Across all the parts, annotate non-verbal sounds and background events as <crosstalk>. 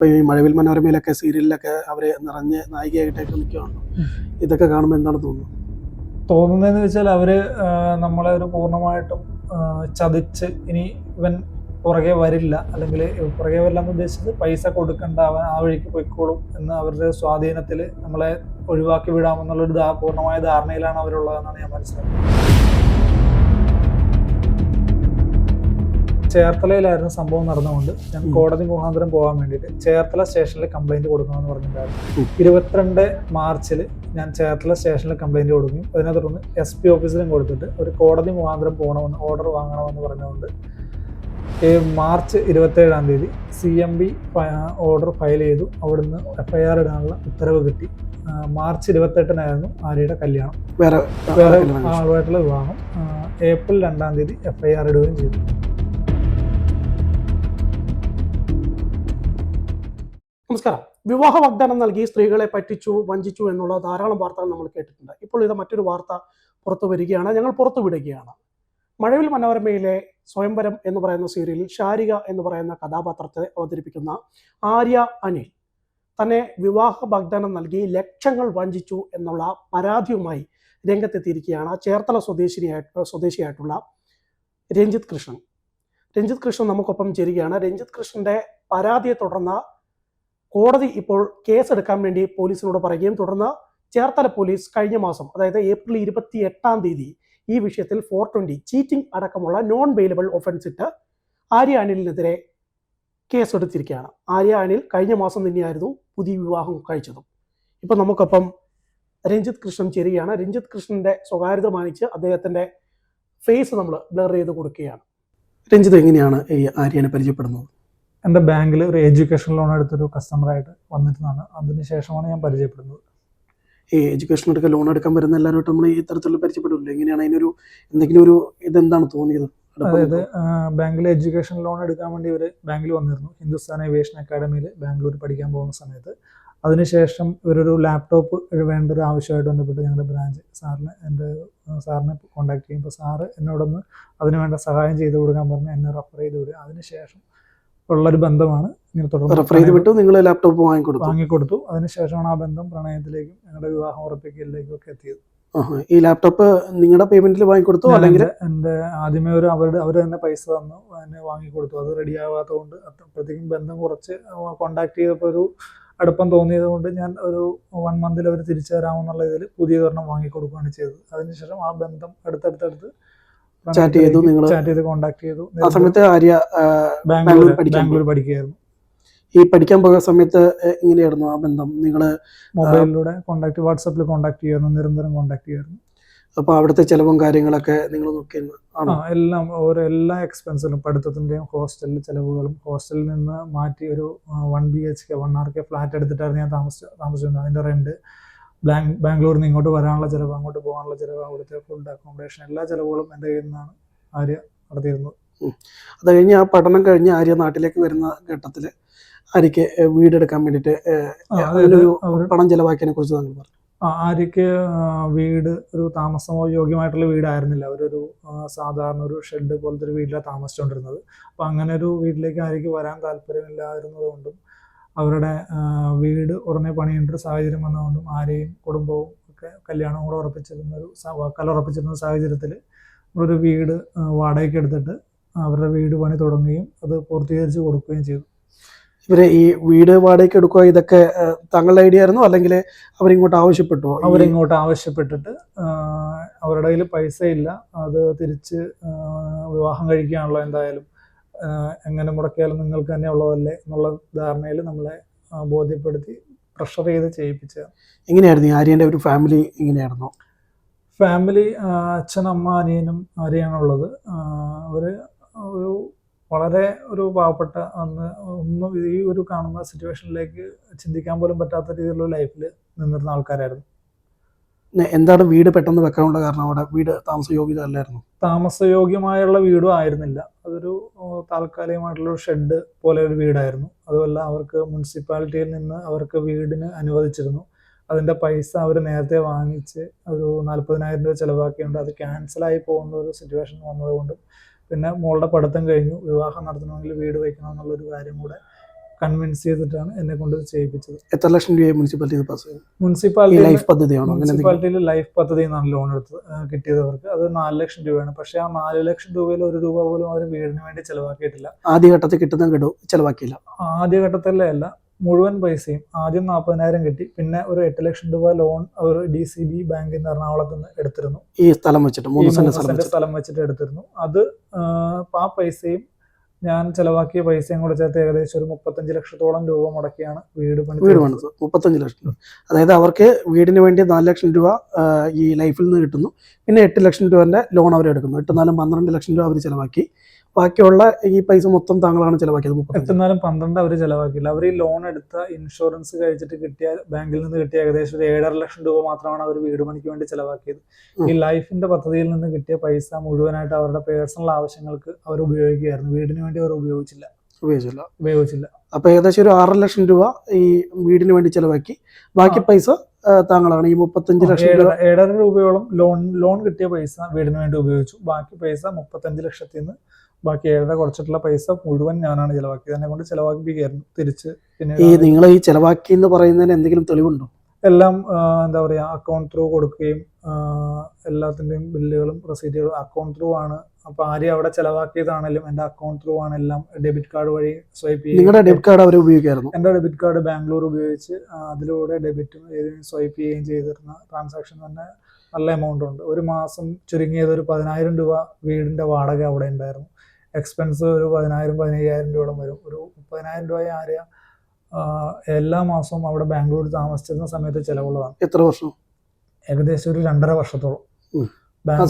ഇപ്പൊ ഈ മഴവിൽ മനോരമയിലൊക്കെ സീരിയലിലൊക്കെ അവരെ നിറഞ്ഞ് നായികയായിട്ടൊക്കെ നിൽക്കുകയാണല്ലോ ഇതൊക്കെ കാണുമ്പോൾ എന്താണ് തോന്നുന്നത്? തോന്നുന്നതെന്ന് വെച്ചാൽ അവർ നമ്മളെ ഒരു പൂർണമായിട്ടും ചതിച്ച് ഇനി ഇവൻ പുറകെ വരില്ല. അല്ലെങ്കിൽ പുറകെ വരില്ല എന്ന് ഉദ്ദേശിച്ചത് പൈസ കൊടുക്കണ്ട അവൻ ആ വഴിക്ക് പൊയ്ക്കോളും എന്ന് അവരുടെ സ്വാധീനത്തിൽ നമ്മളെ ഒഴിവാക്കി വിടാമെന്നുള്ളൊരു പൂർണമായ ധാരണയിലാണ് അവരുള്ളതെന്നാണ് ഞാൻ മനസ്സിലാക്കുന്നത്. ചേർത്തലയിലായിരുന്നു സംഭവം നടന്നുകൊണ്ട് ഞാൻ. കോടതി മുഖാന്തരം പോകാൻ വേണ്ടിയിട്ട് ചേർത്തല സ്റ്റേഷനിൽ കംപ്ലൈന്റ് കൊടുക്കണമെന്ന് പറഞ്ഞിട്ടുണ്ടായിരുന്നു. ഇരുപത്തിരണ്ട് മാർച്ചിൽ ഞാൻ ചേർത്തല സ്റ്റേഷനിൽ കംപ്ലൈന്റ് കൊടുക്കും. അതിനെ തുടർന്ന് എസ് പി ഓഫീസിലും കൊടുത്തിട്ട് ഒരു കോടതി മുഖാന്തരം പോകണമെന്ന് ഓർഡർ വാങ്ങണമെന്ന് പറഞ്ഞുകൊണ്ട് ഈ മാർച്ച് ഇരുപത്തേഴാം തീയതി C M B order file ചെയ്തു. അവിടുന്ന് എഫ്ഐആർ ഇടാനുള്ള ഉത്തരവ് കിട്ടി. മാർച്ച് ഇരുപത്തെട്ടിനായിരുന്നു ആര്യയുടെ കല്യാണം. വേറെ വേറെ? ആളുമായിട്ടുള്ള വിവാഹം. ഏപ്രിൽ രണ്ടാം തീയതി എഫ്ഐആർ ഇടുകയും ചെയ്തു. നമസ്കാരം. വിവാഹ വാഗ്ദാനം നൽകി സ്ത്രീകളെ പറ്റിച്ചു വഞ്ചിച്ചു എന്നുള്ള ധാരാളം വാർത്തകൾ നമ്മൾ കേട്ടിട്ടുണ്ട്. ഇപ്പോൾ ഇത് മറ്റൊരു വാർത്ത പുറത്തു വരികയാണ്. ഞങ്ങൾ പുറത്തു വിടുകയാണ്. മഴവിൽ മനോരമയിലെ സ്വയംവരം എന്ന് പറയുന്ന സീരിയലിൽ ശാരിക എന്ന് പറയുന്ന കഥാപാത്രത്തെ അവതരിപ്പിക്കുന്ന ആര്യ അനിൽ തന്നെ വിവാഹ വാഗ്ദാനം നൽകി ലക്ഷങ്ങൾ വഞ്ചിച്ചു എന്നുള്ള പരാതിയുമായി രംഗത്തെത്തിയിരിക്കുകയാണ് ചേർത്തല സ്വദേശിനിയായിട്ട് സ്വദേശിയായിട്ടുള്ള രഞ്ജിത് കൃഷ്ണൻ. രഞ്ജിത് കൃഷ്ണൻ നമുക്കൊപ്പം ചേരുകയാണ്. രഞ്ജിത് കൃഷ്ണന്റെ പരാതിയെ തുടർന്ന് കോടതി ഇപ്പോൾ കേസെടുക്കാൻ വേണ്ടി പോലീസിനോട് പറയുകയും തുടർന്ന് ചേർത്തല പോലീസ് കഴിഞ്ഞ മാസം അതായത് ഏപ്രിൽ ഇരുപത്തി എട്ടാം തീയതി ഈ വിഷയത്തിൽ ഫോർ ട്വന്റി ചീറ്റിംഗ് അടക്കമുള്ള നോൺ ബെയിലബിൾ ഒഫൻസ് ഇട്ട് ആര്യ അനിലിനെതിരെ കേസെടുത്തിരിക്കുകയാണ്. ആര്യ അനിൽ കഴിഞ്ഞ മാസം തന്നെയായിരുന്നു പുതിയ വിവാഹം കഴിച്ചതും. ഇപ്പൊ നമുക്കൊപ്പം രഞ്ജിത്ത് കൃഷ്ണൻ ചേരുകയാണ്. രഞ്ജിത് കൃഷ്ണന്റെ സ്വകാര്യത മാനിച്ച് അദ്ദേഹത്തിന്റെ ഫേസ് നമ്മൾ ബ്ലർ ചെയ്ത് കൊടുക്കുകയാണ്. രഞ്ജിത് എങ്ങനെയാണ് ഈ ആര്യനെ പരിചയപ്പെടുന്നത്? എന്റെ ബാങ്കിൽ ഒരു എഡ്യൂക്കേഷൻ ലോൺ എടുത്തൊരു കസ്റ്റമറായിട്ട് വന്നിരുന്നതാണ്. അതിനുശേഷമാണ് ഞാൻ പരിചയപ്പെടുന്നത്. ഈ എഡ്യൂക്കേഷൻ എടുക്കാൻ ലോൺ എടുക്കാൻ വരുന്ന എല്ലാവരുമായിട്ട് നമ്മൾ ഈ തരത്തിലുള്ള പരിചയപ്പെടില്ല? എങ്ങനെയാണ് അതിനൊരു എന്തെങ്കിലും ഒരു ഇതെന്താണ് തോന്നിയത്? അതായത് ബാങ്കിൽ എഡ്യൂക്കേഷൻ ലോൺ എടുക്കാൻ വേണ്ടി ഇവർ ബാങ്കിൽ വന്നിരുന്നു. ഹിന്ദുസ്ഥാൻ ഏവിയേഷൻ അക്കാഡമിയിൽ ബാംഗ്ലൂർ പഠിക്കാൻ പോകുന്ന സമയത്ത്. അതിനുശേഷം ഇവരൊരു ലാപ്ടോപ്പ് വേണ്ട ഒരു ആവശ്യമായിട്ട് ബന്ധപ്പെട്ട് ഞങ്ങളുടെ ബ്രാഞ്ച് സാറിന് എന്റെ സാറിനെ കോൺടാക്ട് ചെയ്യുമ്പോൾ സാറ് എന്നോടൊന്ന് അതിനുവേണ്ട സഹായം ചെയ്തു കൊടുക്കാൻ പറഞ്ഞ് എന്നെ റെഫർ ചെയ്ത് വിടുക. അതിനുശേഷം ഉള്ളൊരു ബന്ധമാണ്. ഇങ്ങനെ റെഫർ ചെയ്ത് തുടർന്ന് വിട്ടു നിങ്ങൾ ലാപ്ടോപ്പ് വാങ്ങിക്കൊടുത്തു. വാങ്ങിക്കൊടുത്തു. അതിനുശേഷമാണ് ആ ബന്ധം പ്രണയത്തിലേക്കും ഞങ്ങളുടെ വിവാഹം ഉറപ്പിക്കലിലേക്കും ഒക്കെ എത്തിയത്. ഈ ലാപ്ടോപ്പ് നിങ്ങളുടെ പേയ്മെന്റിൽ വാങ്ങിക്കൊടുത്തു അല്ലെങ്കിൽ? എന്റെ- എന്റെ ആദ്യമേ ഒരു അവരുടെ അവർ തന്നെ പൈസ തന്നു എന്നെ വാങ്ങിക്കൊടുത്തു. അത് റെഡി ആവാത്തതുകൊണ്ട് അപ്പോഴത്തേക്കും ബന്ധം കുറച്ച് കോണ്ടാക്ട് ചെയ്തപ്പോൾ ഒരു അടുപ്പം തോന്നിയത് കൊണ്ട് ഞാൻ ഒരു വൺ മന്തിൽ അവർ തിരിച്ചു തരാമെന്നുള്ള ഇതിൽ പുതിയ ഒരെണ്ണം വാങ്ങിക്കൊടുക്കുകയാണ് ചെയ്തത്. അതിനുശേഷം ആ ബന്ധം അടുത്തടുത്തടുത്ത് Chat ചെയ്തു, നിങ്ങൾ ചാറ്റ് ചെയ്ത് കോൺടാക്ട് ചെയ്തു. ആ സമയത്ത് ആര്യ ബാംഗ്ലൂർ ബാംഗ്ലൂർ പഠിക്കുകയായിരുന്നു. ഈ പഠിക്കാൻ പോകുന്ന സമയത്ത് എങ്ങനെയായിരുന്നു ആ ബന്ധം? നിങ്ങൾ മൊബൈലിലൂടെ കോൺടാക്ട് വാട്സപ്പിൽ കോൺടാക്ട് ചെയ്യുന്നു നിരന്തരം കോൺടാക്ട് ചെയ്യുന്നു. അപ്പോൾ അവിടുത്തെ ചിലവും കാര്യങ്ങളൊക്കെ നിങ്ങൾ നോക്കിയിരുന്നു ആ ആണോ? എല്ലാം ഓരോ എല്ലാ എക്സ്പെൻസിലും പഠിത്തത്തിന്റെയും ഹോസ്റ്റലിൽ ചിലവുകളും ഹോസ്റ്റലിൽ നിന്ന് മാറ്റി ഒരു one B H K one R K flat എടുത്തിട്ടായിരുന്നു ഞാൻ താമസിച്ച താമസിച്ചിരുന്നത് അതിന്റെ റെന്റ് ബാങ്ക് ബാംഗ്ലൂരിൽ നിന്ന് ഇങ്ങോട്ട് വരാനുള്ള ചിലവ് അങ്ങോട്ട് പോകാനുള്ള ചിലവ് അവിടുത്തെ ഫുഡ് അക്കോമഡേഷൻ എല്ലാ ചിലവുകളും എന്റെ കയ്യിൽ നിന്നാണ് ആര്യ നടത്തിയിരുന്നത്. അത് കഴിഞ്ഞ് ആ പഠനം കഴിഞ്ഞ് ആര്യ നാട്ടിലേക്ക് വരുന്ന ഘട്ടത്തിൽ ആര്യക്ക് വീടെടുക്കാൻ വേണ്ടിയിട്ട് പണം ചെലവാക്കിയതിനെ കുറിച്ച് താങ്കൾ പറഞ്ഞു. ആര്യക്ക് വീട് ഒരു താമസമോ യോഗ്യമായിട്ടുള്ള വീടായിരുന്നില്ല. അവരൊരു സാധാരണ ഒരു ഷെഡ് പോലത്തെ ഒരു വീട്ടിലാണ് താമസിച്ചുകൊണ്ടിരുന്നത്. അപ്പം അങ്ങനെ ഒരു വീട്ടിലേക്ക് ആര്യക്ക് വരാൻ താല്പര്യമില്ലായിരുന്നത് കൊണ്ടും അവരുടെ വീട് ഉടനെ പണിയേണ്ട ഒരു സാഹചര്യം വന്നതുകൊണ്ടും ആരെയും കുടുംബവും ഒക്കെ കല്യാണം കൂടെ ഉറപ്പിച്ചിരുന്ന ഒരു കല വാക്കാൽ ഉറപ്പിച്ചിരുന്ന സാഹചര്യത്തിൽ ഒരു വീട് വാടകയ്ക്ക് എടുത്തിട്ട് അവരുടെ വീട് പണി തുടങ്ങുകയും അത് പൂർത്തീകരിച്ച് കൊടുക്കുകയും ചെയ്തു. ഇവർ ഈ വീട് വാടകയ്ക്ക് എടുക്കുക ഇതൊക്കെ തങ്ങളുടെ താങ്കളുടെ ഐഡിയ ആയിരുന്നു? അല്ലെങ്കിൽ അവരിങ്ങോട്ട് ആവശ്യപ്പെട്ടു അവരിങ്ങോട്ട് ആവശ്യപ്പെട്ടിട്ട് അവരുടെ കയ്യിൽ പൈസ ഇല്ല അത് തിരിച്ച് വിവാഹം കഴിക്കുകയാണല്ലോ എന്തായാലും എങ്ങനെ മുടക്കിയാലും നിങ്ങൾക്ക് തന്നെ ഉള്ളതല്ലേ എന്നുള്ള ധാരണയിൽ നമ്മളെ ബോധ്യപ്പെടുത്തി പ്രഷർ ചെയ്ത് ചെയ്യിപ്പിച്ച എങ്ങനെയായിരുന്നു ആര്യന്റെ ഒരു ഫാമിലി എങ്ങനെയായിരുന്നു ഫാമിലി അച്ഛൻ അമ്മ അനിയനും ആര്യാണുള്ളത് അവർ ഒരു വളരെ ഒരു പാവപ്പെട്ട അന്ന് ഒന്നും ഈ ഒരു കാണുന്ന സിറ്റുവേഷനിലേക്ക് ചിന്തിക്കാൻ പോലും പറ്റാത്ത രീതിയിലുള്ള ലൈഫിൽ നിന്നിരുന്ന ആൾക്കാരായിരുന്നു. എന്താണ് വീട് പെട്ടെന്ന് വെക്കാനുള്ള കാരണം? അവിടെ വീട് താമസ യോഗ്യത അല്ലായിരുന്നു താമസയോഗ്യമായുള്ള വീടും ആയിരുന്നില്ല. അതൊരു താൽക്കാലികമായിട്ടുള്ള ഷെഡ് പോലെ ഒരു വീടായിരുന്നു. അതുമല്ല അവർക്ക് മുനിസിപ്പാലിറ്റിയിൽ നിന്ന് അവർക്ക് വീടിന് അനുവദിച്ചിരുന്നു. അതിന്റെ പൈസ അവർ നേരത്തെ വാങ്ങിച്ച് ഒരു നാൽപ്പതിനായിരം രൂപ ചിലവാക്കിയുണ്ട് അത് ക്യാൻസലായി പോകുന്ന ഒരു സിറ്റുവേഷൻ വന്നതുകൊണ്ടും പിന്നെ മോളുടെ പഠിത്തം കഴിഞ്ഞു. വിവാഹം നടത്തണമെങ്കിൽ വീട് വയ്ക്കണം എന്നുള്ളൊരു കാര്യം കൂടെ കൺവിൻസ് ചെയ്തിട്ടാണ് എന്നെ കൊണ്ട് ചെയ്യിപ്പിച്ചത്. എത്ര ലക്ഷം രൂപ മുനിസിപ്പാലിറ്റി പാസ് ചെയ്തു മുനിസിപ്പാലിറ്റി ലൈഫ് പദ്ധതിയാണോ? മുനിസിപ്പാലിറ്റിയിൽ ലൈഫ് പദ്ധതി എന്നാണ് ലോൺ എടുത്തത് കിട്ടിയത് അവർക്ക്. അത് നാല് ലക്ഷം രൂപയാണ്. പക്ഷേ ആ നാല് ലക്ഷം രൂപയിൽ ഒരു രൂപ പോലും അവർ വീടിന് വേണ്ടി ചെലവാക്കിയിട്ടില്ല. ആദ്യഘട്ടത്തിൽ കിട്ടുന്ന കിട്ടും ചെലവാക്കിയില്ല? ആദ്യഘട്ടത്തിലെ അല്ല. മുഴുവൻ പൈസയും ആദ്യം നാൽപ്പതിനായിരം കിട്ടി. പിന്നെ ഒരു എട്ട് ലക്ഷം രൂപ ലോൺ ഒരു ഡി സി ബി ബാങ്കിൽ നിന്ന് എറണാകുളത്ത് നിന്ന് എടുത്തിരുന്നു. ഈ സ്ഥലം വെച്ചിട്ട് മൂന്ന് സ്ഥലം വെച്ചിട്ട്. എടുത്തിരുന്നു. അത് ആ പൈസയും ഞാൻ ചെലവാക്കിയ പൈസയും കൂടെ ചേർത്ത് ഏകദേശം ഒരു മുപ്പത്തഞ്ച് ലക്ഷത്തോളം രൂപ മുടക്കിയാണ് വീട് പണി വീട് പണിത്. മുപ്പത്തഞ്ച് ലക്ഷം അതായത് അവർക്ക് വീടിന് വേണ്ടി നാല് ലക്ഷം രൂപ ഈ ലൈഫിൽ നിന്ന് കിട്ടുന്നു. പിന്നെ എട്ട് ലക്ഷം രൂപന്റെ ലോൺ അവർ എടുക്കുന്നു. എട്ട് നാലും പന്ത്രണ്ട് ലക്ഷം രൂപ അവർ ചെലവാക്കി. ബാക്കിയുള്ള ഈ പൈസ മൊത്തം താങ്കളാണ് ചിലവാക്കിയത് എത്തുന്നാലും പന്ത്രണ്ട് അവർ ചെലവാക്കിയില്ല. അവർ ഈ ലോൺ എടുത്ത ഇൻഷുറൻസ് കഴിച്ചിട്ട് കിട്ടിയ ബാങ്കിൽ നിന്ന് കിട്ടിയ ഏകദേശം ഒരു ഏഴര ലക്ഷം രൂപ മാത്രമാണ് അവർ വീട് പണിക്ക് വേണ്ടി ചിലവാക്കിയത്. ഈ ലൈഫിന്റെ പദ്ധതിയിൽ നിന്ന് കിട്ടിയ പൈസ മുഴുവനായിട്ട് അവരുടെ പേഴ്സണൽ ആവശ്യങ്ങൾക്ക് അവർ ഉപയോഗിക്കുകയായിരുന്നു. വീടിന് വേണ്ടി അവർ ഉപയോഗിച്ചില്ല. ഉപയോഗിച്ചില്ല. ഉപയോഗിച്ചില്ല. അപ്പൊ ഏകദേശം ഒരു ആറര ലക്ഷം രൂപ ഈ വീടിന് വേണ്ടി ചിലവാക്കി. ബാക്കി പൈസ താങ്കളാണ്. ഈ മുപ്പത്തഞ്ച് ലക്ഷം രൂപ ഏഴര രൂപയോളം ലോൺ ലോൺ കിട്ടിയ പൈസ വീടിന് വേണ്ടി ഉപയോഗിച്ചു. ബാക്കി പൈസ മുപ്പത്തഞ്ച് ലക്ഷത്തിൽ നിന്ന് ബാക്കി ഏഴര കുറച്ചിട്ടുള്ള പൈസ മുഴുവൻ ഞാനാണ് ചിലവാക്കിയത്. എന്നെ കൊണ്ട് ചിലവാക്കി തിരിച്ച് പിന്നെ ഈ നിങ്ങൾ ഈ ചിലവാക്കി എന്ന് പറയുന്നതിന് എന്തെങ്കിലും തെളിവുണ്ടോ? എല്ലാം എന്താ പറയാ അക്കൗണ്ട് ത്രൂ കൊടുക്കുകയും എല്ലാത്തിന്റെയും എല്ലാത്തിന്റെയും ബില്ലുകളും റെസീറ്റുകളും അക്കൗണ്ട് ത്രൂ ആണ്. അപ്പൊ ആരെയും അവിടെ ചിലവാക്കിയതാണെങ്കിലും എന്റെ അക്കൗണ്ട് ത്രൂ ആണ് എല്ലാം ഡെബിറ്റ് കാർഡ് വഴി സ്വൈപ്പ് നിങ്ങളുടെ ഡെബിറ്റ് കാർഡ് അവർ ഉപയോഗിക്കായിരുന്നു? എന്റെ ഡെബിറ്റ് കാർഡ് ബാംഗ്ലൂർ ഉപയോഗിച്ച് അതിലൂടെ ഡെബിറ്റും സ്വൈപ്പ് ചെയ്യുകയും ചെയ്തിരുന്ന ട്രാൻസാക്ഷൻ തന്നെ നല്ല എമൗണ്ട് ഉണ്ട്. ഒരു മാസം ചുരുങ്ങിയത് ഒരു പതിനായിരം രൂപ വീടിന്റെ വാടക അവിടെ ഉണ്ടായിരുന്നു. എക്സ്പെൻസ് ഒരു പതിനായിരം പതിനയ്യായിരം രൂപയോളം വരും. ഒരു മുപ്പതിനായിരം രൂപ ആരെയാ എല്ലാ മാസവും അവിടെ ബാംഗ്ലൂർ താമസിച്ചിരുന്ന സമയത്ത് ചിലവുള്ളതാണ്. എത്ര വർഷം? ഏകദേശം ഒരു രണ്ടര വർഷത്തോളം.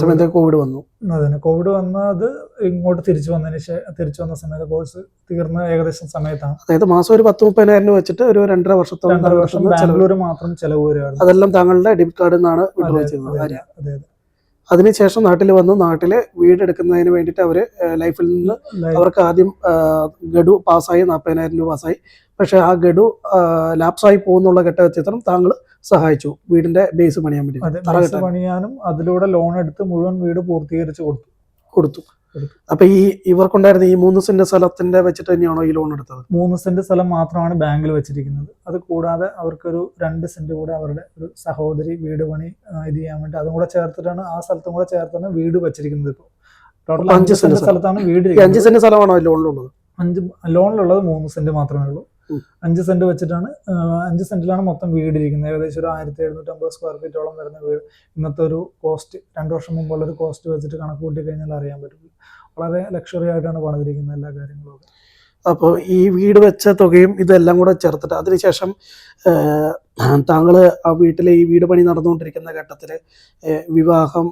സമയത്ത് കോവിഡ് വന്നു. അതന്നെ കോവിഡ് വന്നത് ഇങ്ങോട്ട് തിരിച്ചു വന്നതിന് ശേഷം തിരിച്ചു വന്ന സമയത്ത് കോഴ്സ് തീർന്ന ഏകദേശം സമയത്താണ്. അതായത് മാസം ഒരു പത്ത് മുപ്പതിനായിരം രൂപ വെച്ചിട്ട് ഒരു രണ്ടര വർഷത്തോളം രണ്ടര വർഷം ബാംഗ്ലൂർ മാത്രം ചെലവ് വരുവാണ് അതെല്ലാം താങ്കളുടെ ഡെബിറ്റ് കാർഡിൽ നിന്നാണ് വിഡ്രോ ചെയ്യുന്നത്. അതെ, അതെ. അതിനുശേഷം നാട്ടിൽ വന്ന്. നാട്ടിൽ വീടെടുക്കുന്നതിന് വേണ്ടിയിട്ട് അവർ ലൈഫിൽ നിന്ന് അവർക്ക് ആദ്യം ഗഡു പാസ്സായി. നാൽപ്പതിനായിരം രൂപ പാസ്സായി. പക്ഷെ ആ ഗഡു ലാപ്സായി പോകുന്നുള്ള ഘട്ടത്തിലും താങ്കൾ സഹായിച്ചു. വീടിന്റെ ബേസ് പണിയാൻ വേണ്ടി പണിയാനും അതിലൂടെ ലോൺ എടുത്ത് മുഴുവൻ വീട് പൂർത്തീകരിച്ച് കൊടുത്തു. കൊടുത്തു. അപ്പൊ ഈ ഇവർക്കുണ്ടായിരുന്ന ഈ മൂന്ന് സെന്റ് സ്ഥലത്തിന്റെ വെച്ചിട്ട് തന്നെയാണോ ഈ ലോൺ എടുത്തത്? മൂന്ന് സെന്റ് സ്ഥലം മാത്രമാണ് ബാങ്കിൽ വെച്ചിരിക്കുന്നത്. അത് കൂടാതെ അവർക്കൊരു രണ്ട് സെന്റ് കൂടെ അവരുടെ ഒരു സഹോദരി വീട് പണി ഇത് ചെയ്യാൻ വേണ്ടി അതും കൂടെ ചേർത്തിട്ടാണ് ആ സ്ഥലത്തും കൂടെ ചേർത്താണ് വീട് വെച്ചിരിക്കുന്നത് ഇപ്പോൾ ടോട്ടൽ അഞ്ച് സെന്റ് സ്ഥലത്താണ് വീട് അഞ്ച് സെന്റ് സ്ഥലമാണോ ലോണിലുള്ളത് അഞ്ച് ലോണിലുള്ളത് മൂന്ന് സെന്റ് മാത്രമേ ഉള്ളൂ. അഞ്ച് സെന്റ് വെച്ചിട്ടാണ് അഞ്ച് സെന്റിലാണ് മൊത്തം വീട് ഇരിക്കുന്നത് ഏകദേശം ഒരു ആയിരത്തി എഴുന്നൂറ്റമ്പത് സ്ക്വയർ ഫീറ്റോളം വരുന്ന വീട്. ഇന്നത്തെ ഒരു കോസ്റ്റ് രണ്ട് വർഷം മുമ്പുള്ള ഒരു കോസ്റ്റ് വെച്ചിട്ട് കണക്ക് കൂട്ടി കഴിഞ്ഞാൽ അറിയാൻ പറ്റും വളരെ ലക്ഷറി ആയിട്ടാണ് പണിതിരിക്കുന്നത് എല്ലാ കാര്യങ്ങളും. അപ്പോൾ ഈ വീട് വെച്ച തുകയും ഇതെല്ലാം കൂടെ ചേർത്തിട്ട് അതിനുശേഷം താങ്കൾ ആ വീട്ടിലെ ഈ വീട് പണി നടന്നുകൊണ്ടിരിക്കുന്ന ഘട്ടത്തിൽ വിവാഹം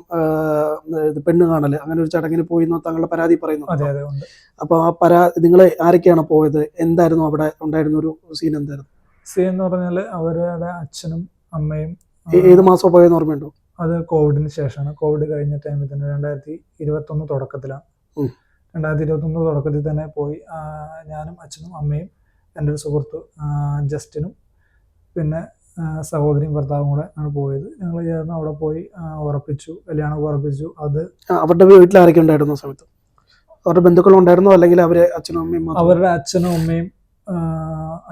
ഇത് പെണ്ണ് കാണൽ അങ്ങനെ ഒരു ചടങ്ങിന് പോയി എന്ന് താങ്കളുടെ പരാതി പറയുന്നു? അതെ അതെ ഉണ്ട്. അപ്പോൾ ആ പരാ നിങ്ങൾ ആരൊക്കെയാണ് പോയത്? എന്തായിരുന്നു അവിടെ ഉണ്ടായിരുന്ന ഒരു സീൻ എന്തായിരുന്നു? സീൻ എന്ന് പറഞ്ഞാൽ അവരുടെ അച്ഛനും അമ്മയും ഏത് മാസം പോയെന്ന് ഓർമ്മയുണ്ടോ? അത് കോവിഡിന് ശേഷമാണ്. കോവിഡ് കഴിഞ്ഞ ടൈമിൽ തന്നെ രണ്ടായിരത്തി ഇരുപത്തൊന്ന് തുടക്കത്തിലാണ്. രണ്ടായിരത്തി ഇരുപത്തൊന്ന് തുടക്കത്തിൽ തന്നെ പോയി. ഞാനും അച്ഛനും അമ്മയും എന്റെ ഒരു സുഹൃത്ത് ജസ്റ്റിനും പിന്നെ സഹോദരിയും ഭർത്താവും കൂടെ ആണ് പോയത്. ഞങ്ങൾ ചേർന്ന് അവിടെ പോയി ഉറപ്പിച്ചു കല്യാണം ഉറപ്പിച്ചു. അത് അവരുടെ വീട്ടിൽ ആരൊക്കെ ഉണ്ടായിരുന്നു സമയത്ത്? അവരുടെ ബന്ധുക്കളും ഉണ്ടായിരുന്നു? അല്ലെങ്കിൽ അവരെ അച്ഛനും അമ്മയും അവരുടെ അച്ഛനും അമ്മയും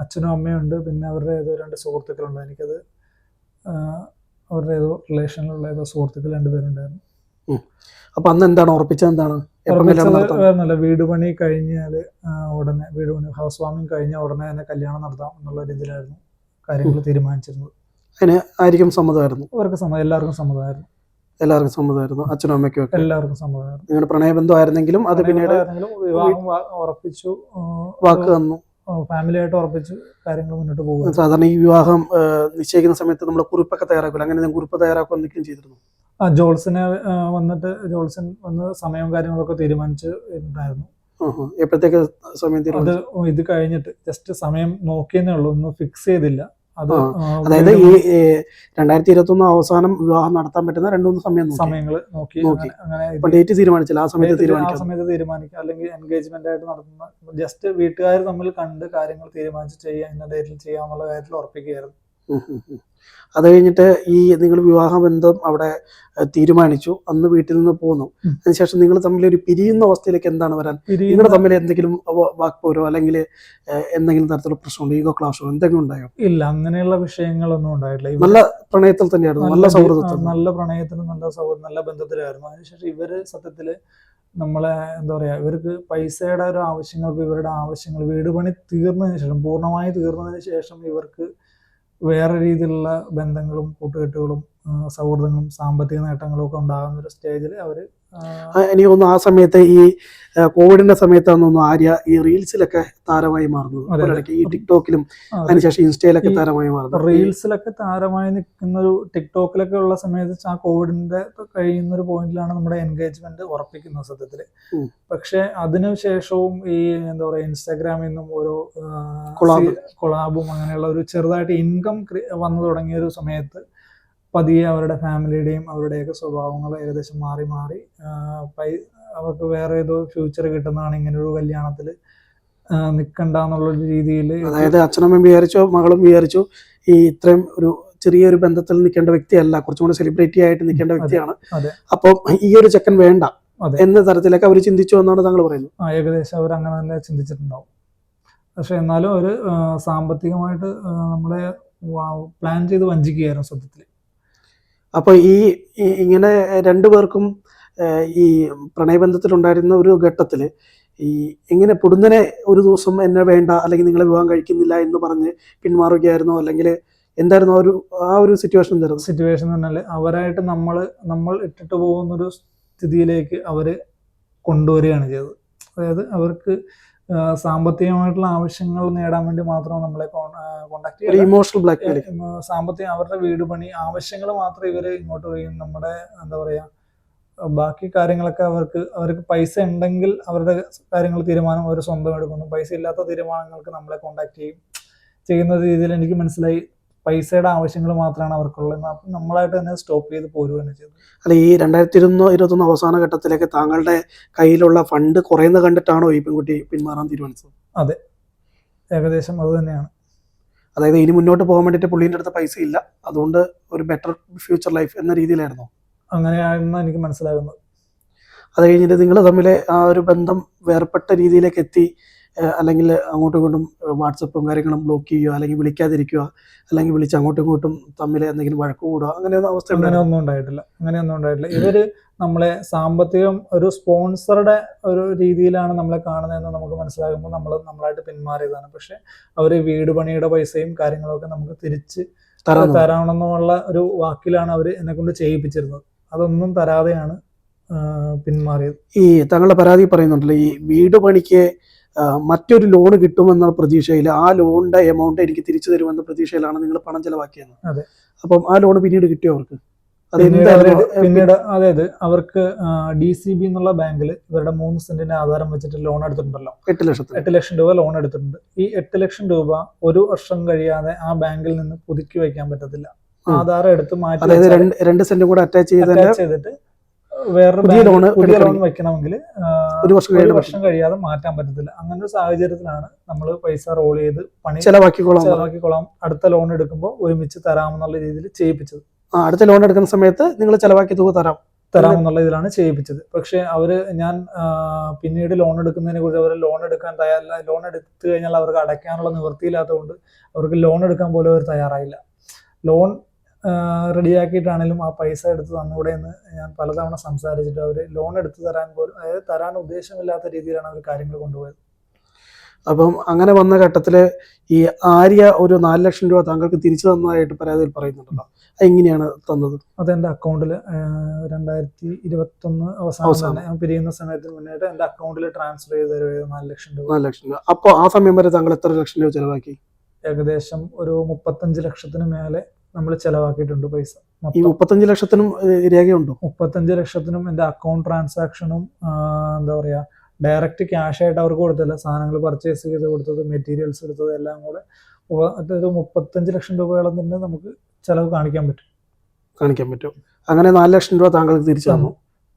അച്ഛനും അമ്മയും ഉണ്ട്. പിന്നെ അവരുടെ ഏതോ രണ്ട് സുഹൃത്തുക്കളുണ്ട്. എനിക്കത് അവരുടെ ഏതോ റിലേഷനിലുള്ള ഏതോ സുഹൃത്തുക്കൾ രണ്ടുപേരുണ്ടായിരുന്നു അപ്പൊ അന്ന് എന്താണ്? ഉറപ്പിച്ചത് എന്താണ്? നല്ല വീട് പണി കഴിഞ്ഞാൽ ഉടനെ വീട് പണി ഹൗസ് വാമിങ് കഴിഞ്ഞ ഉടനെ തന്നെ കല്യാണം നടത്താം എന്നുള്ള രീതിയിലായിരുന്നു കാര്യങ്ങൾ തീരുമാനിച്ചിരുന്നത്. അതിന് ആയിരിക്കും സമ്മതമായിരുന്നു? അവർക്ക് സമ്മതം എല്ലാവർക്കും സമ്മതമായിരുന്നു. എല്ലാവർക്കും സമ്മതമായിരുന്നു? അച്ഛനും അമ്മയ്ക്കും ഒക്കെ? എല്ലാവർക്കും സമ്മതമായിരുന്നു. നിങ്ങളുടെ പ്രണയബന്ധമായിരുന്നെങ്കിലും അത് പിന്നീട് വിവാഹം ഉറപ്പിച്ചു വാക്ക് തന്നു. ഫാമിലി ആയിട്ട് ഉറപ്പിച്ചു കാര്യങ്ങൾ മുന്നോട്ട് പോകും സാധാരണ ഈ വിവാഹം നിശ്ചയിക്കുന്ന സമയത്ത് നമ്മൾ കുറിപ്പൊക്കെ തയ്യാറാക്കില്ല അങ്ങനെ കുറിപ്പ് തയ്യാറാക്കുക എന്തെങ്കിലും ചെയ്തിരുന്നു? ജോൾസിനെ വന്നിട്ട് ജോൾസൺ വന്ന് സമയവും കാര്യങ്ങളൊക്കെ തീരുമാനിച്ച് ഉണ്ടായിരുന്നു എപ്പോഴത്തേക്ക് സമയം അത് ഇത് കഴിഞ്ഞിട്ട് ജസ്റ്റ് സമയം നോക്കിയെന്നേ ഉള്ളൂ. ഒന്നും ഫിക്സ് ചെയ്തില്ല. അത് അതായത് ഈ രണ്ടായിരത്തി ഇരുപത്തി ഒന്ന് അവസാനം വിവാഹം നടത്താൻ പറ്റുന്ന രണ്ടു മൂന്ന് സമയം നോക്കി. സമയങ്ങൾ നോക്കി. അങ്ങനെ- ഡേറ്റ് തീരുമാനിച്ചില്ല. ആ സമയത്ത് ഡേറ്റ് ആ സമയത്ത് തീരുമാനിക്കുക അല്ലെങ്കിൽ എൻഗേജ്മെന്റ് ആയിട്ട് നടത്തുന്ന ജസ്റ്റ് വീട്ടുകാർ തമ്മിൽ കണ്ട് കാര്യങ്ങൾ തീരുമാനിച്ച് ചെയ്യാൻ ഇന്ന ഡേറ്റിൽ ചെയ്യാന്നുള്ള കാര്യത്തിൽ ഉറപ്പിക്കുകയായിരുന്നു. <laughs> അത് കഴിഞ്ഞിട്ട് ഈ നിങ്ങൾ വിവാഹബന്ധം അവിടെ തീരുമാനിച്ചു. അന്ന് വീട്ടിൽ നിന്ന് പോന്നു. അതിനുശേഷം നിങ്ങൾ തമ്മിൽ ഒരു പിരിയുന്ന അവസ്ഥയിലേക്ക് എന്താണ് വരാൻ? നിങ്ങളുടെ തമ്മിൽ എന്തെങ്കിലും വാക്പോരോ അല്ലെങ്കിൽ എന്തെങ്കിലും തരത്തിലുള്ള പ്രശ്നമുണ്ടോ? ഈഗോ ക്ലാഷോ എന്തെങ്കിലും ഉണ്ടായോ? ഇല്ല അങ്ങനെയുള്ള വിഷയങ്ങളൊന്നും ഉണ്ടായിട്ടില്ല. നല്ല പ്രണയത്തിൽ തന്നെയായിരുന്നു. നല്ല സൗഹൃദത്തിൽ നല്ല പ്രണയത്തിലും നല്ല സൗഹൃദം നല്ല ബന്ധത്തിലായിരുന്നു. അതിനുശേഷം ഇവർ സത്യത്തിൽ നമ്മളെ എന്താ പറയാ ഇവർക്ക് പൈസയുടെ ഒരു ആവശ്യങ്ങൾക്ക് ഇവരുടെ ആവശ്യങ്ങൾ വീട് പണി തീർന്നതിന് ശേഷം പൂർണമായി തീർന്നതിന് ശേഷം ഇവർക്ക് വേറെ രീതിയിലുള്ള ബന്ധങ്ങളും കൂട്ടുകെട്ടുകളും സൗഹൃദങ്ങളും സാമ്പത്തിക നേട്ടങ്ങളും ഒക്കെ ഉണ്ടാകുന്ന ഒരു സ്റ്റേജിൽ ആ, എനിക്ക് തോന്നുന്നു ആ സമയത്ത് ഈ കോവിഡിന്റെ സമയത്താണെന്ന് ആര്യ ഈ റീൽസിലൊക്കെ താരമായി മാറുന്നത്. ഈ ടിക്ടോക്കിലും അതിനുശേഷം ഇൻസ്റ്റയിലൊക്കെ താരമായി മാറുന്നത് റീൽസിലൊക്കെ താരമായി നിൽക്കുന്ന ഒരു ടിക്ടോക്കിലൊക്കെ ഉള്ള സമയത്ത് ആ കോവിഡിന്റെ കഴിയുന്ന ഒരു പോയിന്റിലാണ് നമ്മുടെ എൻഗേജ്മെന്റ് ഉറപ്പിക്കുന്നത് സത്യത്തിൽ. പക്ഷെ അതിനുശേഷവും ഈ എന്താ പറയാ ഇൻസ്റ്റാഗ്രാമിൽ നിന്നും ഓരോ. കൊളാബും അങ്ങനെയുള്ള ഒരു ചെറുതായിട്ട് ഇൻകം വന്നു തുടങ്ങിയ ഒരു സമയത്ത് പതിയെ അവരുടെ ഫാമിലിയുടെയും അവരുടെയൊക്കെ സ്വഭാവങ്ങൾ ഏകദേശം മാറി മാറി. പൈ അവർക്ക് വേറെ ഏതോ ഫ്യൂച്ചർ കിട്ടുന്നതാണ് ഇങ്ങനെ ഒരു കല്യാണത്തിൽ നിൽക്കണ്ട എന്നുള്ള രീതിയിൽ അതായത് അച്ഛനമ്മയും വിചാരിച്ചു മകളും വിചാരിച്ചു ഈ ഇത്രയും ഒരു ചെറിയൊരു ബന്ധത്തിൽ നിൽക്കേണ്ട വ്യക്തിയല്ല കുറച്ചും കൂടെ സെലിബ്രിറ്റി ആയിട്ട് നിൽക്കേണ്ട വ്യക്തിയാണ്. അപ്പോൾ ഈ ഒരു ചെക്കൻ വേണ്ട എന്ന തരത്തിലൊക്കെ അവർ ചിന്തിച്ചു എന്നാണ് താങ്കൾ പറയുന്നത്. ആ, ഏകദേശം അവർ അങ്ങനെ തന്നെ ചിന്തിച്ചിട്ടുണ്ടാവും. പക്ഷെ എന്നാലും അവർ സാമ്പത്തികമായിട്ട് നമ്മളെ പ്ലാൻ ചെയ്ത് വഞ്ചിക്കുകയായിരുന്നു സത്യത്തിൽ അപ്പൊ ഈ ഇങ്ങനെ രണ്ടു പേർക്കും ഈ പ്രണയബന്ധത്തിലുണ്ടായിരുന്ന ഒരു ഘട്ടത്തിൽ ഈ ഇങ്ങനെ പൊടുന്നനെ ഒരു ദിവസം എന്നെ വേണ്ട അല്ലെങ്കിൽ നിങ്ങളെ വിവാഹം കഴിക്കുന്നില്ല എന്ന് പറഞ്ഞ് പിന്മാറുകയായിരുന്നോ? അല്ലെങ്കിൽ എന്തായിരുന്നു ആ ഒരു ആ ഒരു സിറ്റുവേഷൻ എന്തായിരുന്നു? സിറ്റുവേഷൻ പറഞ്ഞാൽ അവരായിട്ട് നമ്മൾ നമ്മൾ ഇട്ടിട്ട് പോകുന്നൊരു സ്ഥിതിയിലേക്ക് അവർ കൊണ്ടുവരികയാണ് ചെയ്തത്. അതായത് അവർക്ക് സാമ്പത്തികമായിട്ടുള്ള ആവശ്യങ്ങൾ നേടാൻ വേണ്ടി മാത്രം നമ്മളെ കോണ്ടാക്ട് ചെയ്യുക ഇമോഷണൽ ബ്ലാക്ക് സാമ്പത്തികം അവരുടെ വീട് പണി ആവശ്യങ്ങൾ മാത്രം ഇവർ ഇങ്ങോട്ട് വരികയും നമ്മുടെ എന്താ പറയാ ബാക്കി കാര്യങ്ങളൊക്കെ അവർക്ക് അവർക്ക് പൈസ ഉണ്ടെങ്കിൽ അവരുടെ കാര്യങ്ങൾ തീരുമാനം അവർ സ്വന്തം എടുക്കുന്നു. പൈസ ഇല്ലാത്ത തീരുമാനങ്ങൾക്ക് നമ്മളെ കോണ്ടാക്ട് ചെയ്യും. ചെയ്യുന്ന രീതിയിൽ എനിക്ക് മനസ്സിലായി. പൈസയുടെ ആവശ്യങ്ങൾ മാത്രമാണ് അവർക്കുള്ളത്. അപ്പം നമ്മളായിട്ട് തന്നെ സ്റ്റോപ്പ് ചെയ്ത് പോരുകയാണ് ചെയ്തത് അല്ല ഈ രണ്ടായിരത്തി ഇരുപത്തൊന്ന് ഇരുപത്തൊന്ന് അവസാന ഘട്ടത്തിലേക്ക് താങ്കളുടെ കയ്യിലുള്ള ഫണ്ട് കുറയുന്നത് കണ്ടിട്ടാണോ ഈ പെൺകുട്ടി പിന്മാറാൻ തീരുമാനിച്ചത്? അതെ. ഏകദേശം അത് തന്നെയാണ്. അതായത് ഇനി മുന്നോട്ട് പോകാൻ വേണ്ടിയിട്ട് പുള്ളീന്റെ അടുത്ത് പൈസ ഇല്ല. അതുകൊണ്ട് ഒരു ബെറ്റർ ഫ്യൂച്ചർ ലൈഫ് എന്ന രീതിയിലായിരുന്നു. അങ്ങനെയാണെന്ന് എനിക്ക് മനസ്സിലാകുന്നത്. അത് കഴിഞ്ഞിട്ട് നിങ്ങൾ തമ്മിലെ ആ ഒരു ബന്ധം വേർപെട്ട രീതിയിലേക്ക് എത്തി. അല്ലെങ്കിൽ അങ്ങോട്ടും ഇങ്ങോട്ടും വാട്സപ്പും കാര്യങ്ങളും ബ്ലോക്ക് ചെയ്യുക അല്ലെങ്കിൽ വിളിക്കാതിരിക്കുക അല്ലെങ്കിൽ വിളിച്ച് അങ്ങോട്ടും ഇങ്ങോട്ടും തമ്മിൽ എന്തെങ്കിലും വഴക്ക് കൂടുക അങ്ങനെയൊന്നും അവസ്ഥ അങ്ങനെ ഒന്നും ഉണ്ടായിട്ടില്ല. അങ്ങനെയൊന്നും ഉണ്ടായിട്ടില്ല. ഇവർ നമ്മളെ സാമ്പത്തികം ഒരു സ്പോൺസറുടെ ഒരു രീതിയിലാണ് നമ്മളെ കാണുന്നതെന്ന് നമുക്ക് മനസ്സിലാകുമ്പോൾ നമ്മൾ നമ്മളായിട്ട് പിന്മാറിയതാണ്. പക്ഷെ അവർ വീട് പണിയുടെ പൈസയും കാര്യങ്ങളൊക്കെ നമുക്ക് തിരിച്ച് തരാണെന്നുള്ള ഒരു വാക്കിലാണ് അവർ എന്നെ കൊണ്ട് ചെയ്യിപ്പിച്ചിരുന്നത്. അതൊന്നും തരാതെയാണ് പിന്മാറിയത്. ഈ താങ്കളുടെ പരാതി പറയുന്നുണ്ടല്ലോ ഈ വീട് പണിക്ക് മറ്റൊരു ലോൺ കിട്ടുമെന്ന പ്രതീക്ഷയിൽ ആ ലോണിന്റെ എമൗണ്ട് എനിക്ക് തിരിച്ചു തരുമെന്ന പ്രതീക്ഷയിലാണ് നിങ്ങൾ പണം ചെലവാക്കിയത്. അപ്പം ആ ലോൺ പിന്നീട് കിട്ടിയോ അവർക്ക്? പിന്നീട് അതായത് അവർക്ക് ഡി സി ബി എന്നുള്ള ബാങ്കിൽ ഇവരുടെ മൂന്ന് സെന്റിന്റെ ആധാരം വെച്ചിട്ട് ലോൺ എടുത്തിട്ടുണ്ടല്ലോ. എട്ട് ലക്ഷം എട്ട് ലക്ഷം രൂപ ലോൺ എടുത്തിട്ടുണ്ട്. ഈ എട്ട് ലക്ഷം രൂപ ഒരു വർഷം കഴിയാതെ ആ ബാങ്കിൽ നിന്ന് പുതുക്കി വയ്ക്കാൻ പറ്റത്തില്ല. ആധാരം എടുത്ത് മാറ്റി രണ്ട് സെന്റും കൂടെ അറ്റാച്ച് ചെയ്തിട്ട് വേറൊരു പുതിയ ലോൺ. വെക്കണമെങ്കിൽ ഒരു വർഷം ഒരു കഴിയാതെ വർഷം കഴിയാതെ മാറ്റാൻ പറ്റത്തില്ല. അങ്ങനെ ഒരു സാഹചര്യത്തിലാണ് നമ്മൾ പൈസ റോൾ ചെയ്ത് പണി ചെലവാക്കിക്കോളാം. ചെലവാക്കിക്കോളാം. അടുത്ത ലോൺ എടുക്കുമ്പോൾ ഒരുമിച്ച് തരാമെന്നുള്ള രീതിയിൽ ചെയ്യിപ്പിച്ചത്. ആ, അടുത്ത ലോൺ എടുക്കുന്ന സമയത്ത് നിങ്ങൾ ചെലവാക്കിയ തുക തരാം. തരാമെന്നുള്ള ഇതിലാണ് ചെയ്യിപ്പിച്ചത്. പക്ഷെ അവർ ഞാൻ പിന്നീട് ലോൺ എടുക്കുന്നതിനെ കുറിച്ച് അവർ ലോൺ എടുക്കാൻ തയ്യാറില്ല. ലോൺ എടുത്തു കഴിഞ്ഞാൽ അവർക്ക് അടയ്ക്കാനുള്ള നിവൃത്തിയില്ലാത്തതുകൊണ്ട് അവർക്ക് ലോൺ എടുക്കാൻ പോലും അവർ തയ്യാറായില്ല. ലോൺ റെഡിയാക്കിയിട്ടാണെങ്കിലും ആ പൈസ എടുത്ത് തന്നൂടെ എന്ന് ഞാൻ പലതവണ സംസാരിച്ചിട്ട് അവർ ലോൺ എടുത്തു തരാൻ പോലും അതായത് തരാൻ ഉദ്ദേശമില്ലാത്ത രീതിയിലാണ് അവർ കാര്യങ്ങൾ കൊണ്ടുപോയത്. അപ്പം അങ്ങനെ വന്ന ഘട്ടത്തിൽ ഈ ആര്യ ഒരു നാല് ലക്ഷം രൂപ താങ്കൾക്ക് തിരിച്ചു തന്നതായിട്ട് പരാതിയിൽ പറയുന്നുണ്ടല്ലോ. അതെങ്ങനെയാണ് തന്നത്? അത് എന്റെ അക്കൗണ്ടിൽ രണ്ടായിരത്തി ഇരുപത്തൊന്ന് അവസാനം പിരിയുന്ന സമയത്തിന് മുന്നായിട്ട് എന്റെ അക്കൗണ്ടിൽ ട്രാൻസ്ഫർ ചെയ്ത് തരുമായിരുന്നു നാല് ലക്ഷം രൂപ. നാല് ലക്ഷം രൂപ. അപ്പോൾ ആ സമയം വരെ താങ്കൾ എത്ര ലക്ഷം രൂപ ചിലവാക്കി? ഏകദേശം ഒരു മുപ്പത്തഞ്ച് ലക്ഷത്തിന് മേലെ നമ്മൾ ചെലവാക്കിയിട്ടുണ്ട് പൈസ. ഈ മുപ്പത്തഞ്ച് ലക്ഷത്തിനും രേഖയുണ്ടോ? മുപ്പത്തഞ്ച് ലക്ഷത്തിനും എന്റെ അക്കൗണ്ട് ട്രാൻസാക്ഷനും എന്താ പറയുക ഡയറക്റ്റ് ക്യാഷ് ആയിട്ട് അവർക്ക് കൊടുത്തല്ല. സാധനങ്ങൾ പർച്ചേസ് ചെയ്ത് കൊടുത്തത് മെറ്റീരിയൽസ് എടുത്തത് എല്ലാം കൂടെ. അതൊരു മുപ്പത്തഞ്ച് ലക്ഷം രൂപയോളം തന്നെ നമുക്ക് ചെലവ് കാണിക്കാൻ പറ്റും. കാണിക്കാൻ പറ്റും. അങ്ങനെ നാല് ലക്ഷം രൂപ താങ്കൾക്ക് തിരിച്ചു തന്നു.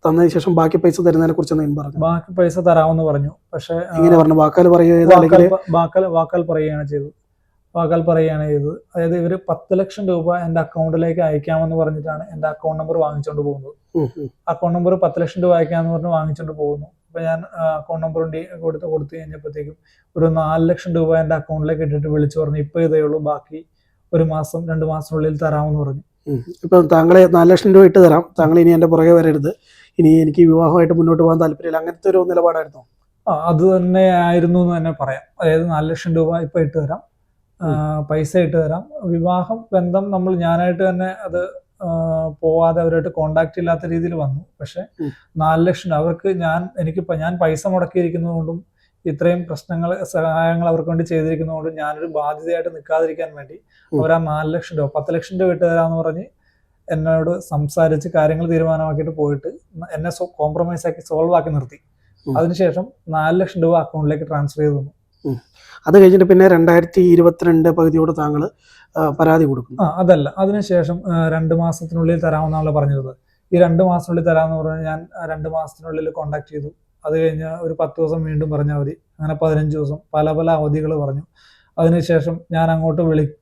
തന്നതിന് ശേഷം ബാക്കി പൈസ തരുന്നതിനെ കുറിച്ച് പറഞ്ഞു? ബാക്കി പൈസ തരാമെന്ന് പറഞ്ഞു. പക്ഷേ ഇങ്ങനെ പറഞ്ഞു വാക്കാൽ പറയുക അല്ലെങ്കിൽ വാക്കാൽ പ- വാക്കാൽ വാക്കാൽ പറയുകയാണ് ചെയ്തത്. വാക്കാൽ പറയുകയാണ് ചെയ്തത്. അതായത് ഇവർ പത്ത് ലക്ഷം രൂപ എന്റെ അക്കൗണ്ടിലേക്ക് അയക്കാമെന്ന് പറഞ്ഞിട്ടാണ് എന്റെ അക്കൗണ്ട് നമ്പർ വാങ്ങിച്ചുകൊണ്ട് പോകുന്നത്. അക്കൗണ്ട് നമ്പർ പത്ത് ലക്ഷം രൂപ അയക്കാമെന്ന് പറഞ്ഞ് വാങ്ങിച്ചുകൊണ്ട് പോകുന്നു. അപ്പോൾ ഞാൻ അക്കൗണ്ട് നമ്പർ കൊടുത്ത് കൊടുത്തു കഴിഞ്ഞപ്പോഴത്തേക്കും ഒരു നാല് ലക്ഷം രൂപ എന്റെ അക്കൗണ്ടിലേക്ക് ഇട്ടിട്ട് വിളിച്ചു പറഞ്ഞു ഇപ്പോൾ ഇതേ ഉള്ളൂ ബാക്കി ഒരു മാസം രണ്ട് മാസത്തിനുള്ളിൽ തരാമെന്ന് പറഞ്ഞു. ഇപ്പൊ ഇപ്പം താങ്കളെ നാല് ലക്ഷം രൂപ ഇട്ട് തരാം. താങ്കൾ ഇനി എന്റെ പുറകെ വരരുത്. ഇനി എനിക്ക് വിവാഹമായിട്ട് മുന്നോട്ട് പോകാൻ താല്പര്യമില്ല. അങ്ങനത്തെ ഒരു നിലപാടായിരുന്നു? ആ അത് തന്നെ ആയിരുന്നു എന്ന് തന്നെ പറയാം. അതായത് നാല് ലക്ഷം രൂപ ഇപ്പൊ ഇട്ട് തരാം. പൈസ ഇട്ട് തരാം. വിവാഹം ബന്ധം നമ്മൾ ഞാനായിട്ട് തന്നെ അത് പോവാതെ അവരായിട്ട് കോണ്ടാക്ട് ഇല്ലാത്ത രീതിയിൽ വന്നു. പക്ഷെ. നാല് ലക്ഷം അവർക്ക് ഞാൻ എനിക്ക് ഞാൻ പൈസ മുടക്കിയിരിക്കുന്നത് കൊണ്ടും ഇത്രയും പ്രശ്നങ്ങൾ സഹായങ്ങൾ അവർക്ക് വേണ്ടി ചെയ്തിരിക്കുന്നതുകൊണ്ടും ഞാനൊരു ബാധ്യതയായിട്ട് നിൽക്കാതിരിക്കാൻ വേണ്ടി അവരാ അവർ ആ നാല് ലക്ഷം രൂപ പത്ത് ലക്ഷം രൂപ ഇട്ട് തരാന്ന് പറഞ്ഞ് എന്നോട് സംസാരിച്ച് കാര്യങ്ങൾ തീരുമാനമാക്കിയിട്ട് പോയിട്ട് എന്നെ കോംപ്രമൈസ് ആക്കി സോൾവ് ആക്കി നിർത്തി. അതിനുശേഷം നാല് ലക്ഷം രൂപ അക്കൗണ്ടിലേക്ക് ട്രാൻസ്ഫർ ചെയ്തു. തന്നു അത് കഴിഞ്ഞിട്ട് പിന്നെ രണ്ടായിരത്തി ഇരുപത്തിരണ്ട് പകുതിയോട് താങ്കൾ പരാതി കൊടുക്കും അതല്ല. അതിനുശേഷം രണ്ട് മാസത്തിനുള്ളിൽ തരാമെന്നാണല്ലോ പറഞ്ഞത് ഈ രണ്ട് മാസത്തിനുള്ളിൽ തരാമെന്ന് പറഞ്ഞാൽ ഞാൻ രണ്ട് മാസത്തിനുള്ളിൽ കോണ്ടാക്ട് ചെയ്തു. അത് കഴിഞ്ഞ് ഒരു പത്ത് ദിവസം വീണ്ടും പറഞ്ഞ അവധി അങ്ങനെ പതിനഞ്ച് ദിവസം പല പല അവധികൾ പറഞ്ഞു. അതിനുശേഷം ഞാൻ അങ്ങോട്ട് വിളിക്കാൻ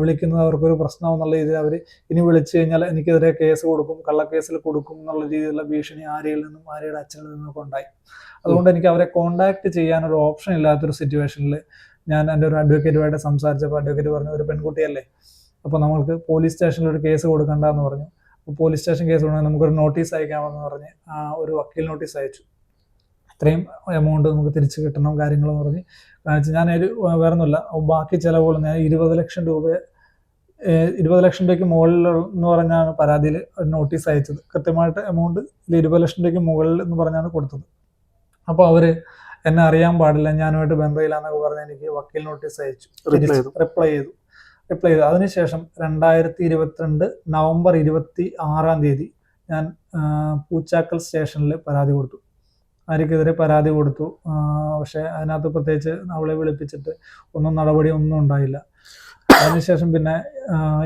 വിളിക്കുന്നത് അവർക്കൊരു പ്രശ്നം എന്നുള്ള രീതിയിൽ അവർ ഇനി വിളിച്ചു കഴിഞ്ഞാൽ എനിക്കെതിരെ കേസ് കൊടുക്കും കള്ളക്കേസിൽ കൊടുക്കും എന്നുള്ള രീതിയിലുള്ള ഭീഷണി ആര്യയിൽ നിന്നും ആര്യയുടെ അച്ഛനിൽ നിന്നൊക്കെ ഉണ്ടായി. അതുകൊണ്ട് എനിക്ക് അവരെ കോണ്ടാക്ട് ചെയ്യാൻ ഒരു ഓപ്ഷൻ ഇല്ലാത്തൊരു സിറ്റുവേഷനിൽ ഞാൻ എന്റെ ഒരു അഡ്വക്കേറ്റുമായിട്ട് സംസാരിച്ചപ്പോൾ അഡ്വക്കേറ്റ് പറഞ്ഞു ഒരു പെൺകുട്ടിയല്ലേ? അപ്പോൾ നമ്മൾക്ക് പോലീസ് സ്റ്റേഷനിൽ ഒരു കേസ് കൊടുക്കണ്ടെന്ന് പറഞ്ഞു. പോലീസ് സ്റ്റേഷൻ കേസ് കൊടുക്കാൻ നമുക്കൊരു നോട്ടീസ് അയക്കാമെന്ന് പറഞ്ഞ് ഒരു വക്കീൽ നോട്ടീസ് അയച്ചു. ഇത്രയും എമൗണ്ട് നമുക്ക് തിരിച്ചു കിട്ടണം കാര്യങ്ങളും പറഞ്ഞ്. ഒരു വേറെ ഒന്നുമില്ല ബാക്കി ചിലവുകൾ ഞാൻ ഇരുപത് ലക്ഷം രൂപ ഇരുപത് ലക്ഷം രൂപയ്ക്ക് മുകളിൽ എന്ന് പറഞ്ഞാണ് പരാതിയിൽ നോട്ടീസ് അയച്ചത്. കൃത്യമായിട്ട് എമൗണ്ട് ഇരുപത് ലക്ഷം രൂപയ്ക്ക് മുകളിൽ എന്ന് പറഞ്ഞാണ് കൊടുത്തത്. അപ്പോൾ അവർ എന്നെ അറിയാൻ പാടില്ല ഞാനുമായിട്ട് ബന്ധമില്ല എന്നൊക്കെ പറഞ്ഞ് എനിക്ക് വക്കീൽ നോട്ടീസ് അയച്ചു. റിപ്ലൈ ചെയ്തു. റിപ്ലൈ ചെയ്തു. അതിനുശേഷം രണ്ടായിരത്തി ഇരുപത്തിരണ്ട് നവംബർ ഇരുപത്തി ആറാം തീയതി ഞാൻ പൂച്ചാക്കൽ സ്റ്റേഷനിൽ പരാതി കൊടുത്തു. ആര്യക്കെതിരെ പരാതി കൊടുത്തു. പക്ഷേ അതിനകത്ത് പ്രത്യേകിച്ച് അവളെ വിളിപ്പിച്ചിട്ട് ഒന്നും നടപടി ഒന്നും ഉണ്ടായില്ല. അതിനുശേഷം പിന്നെ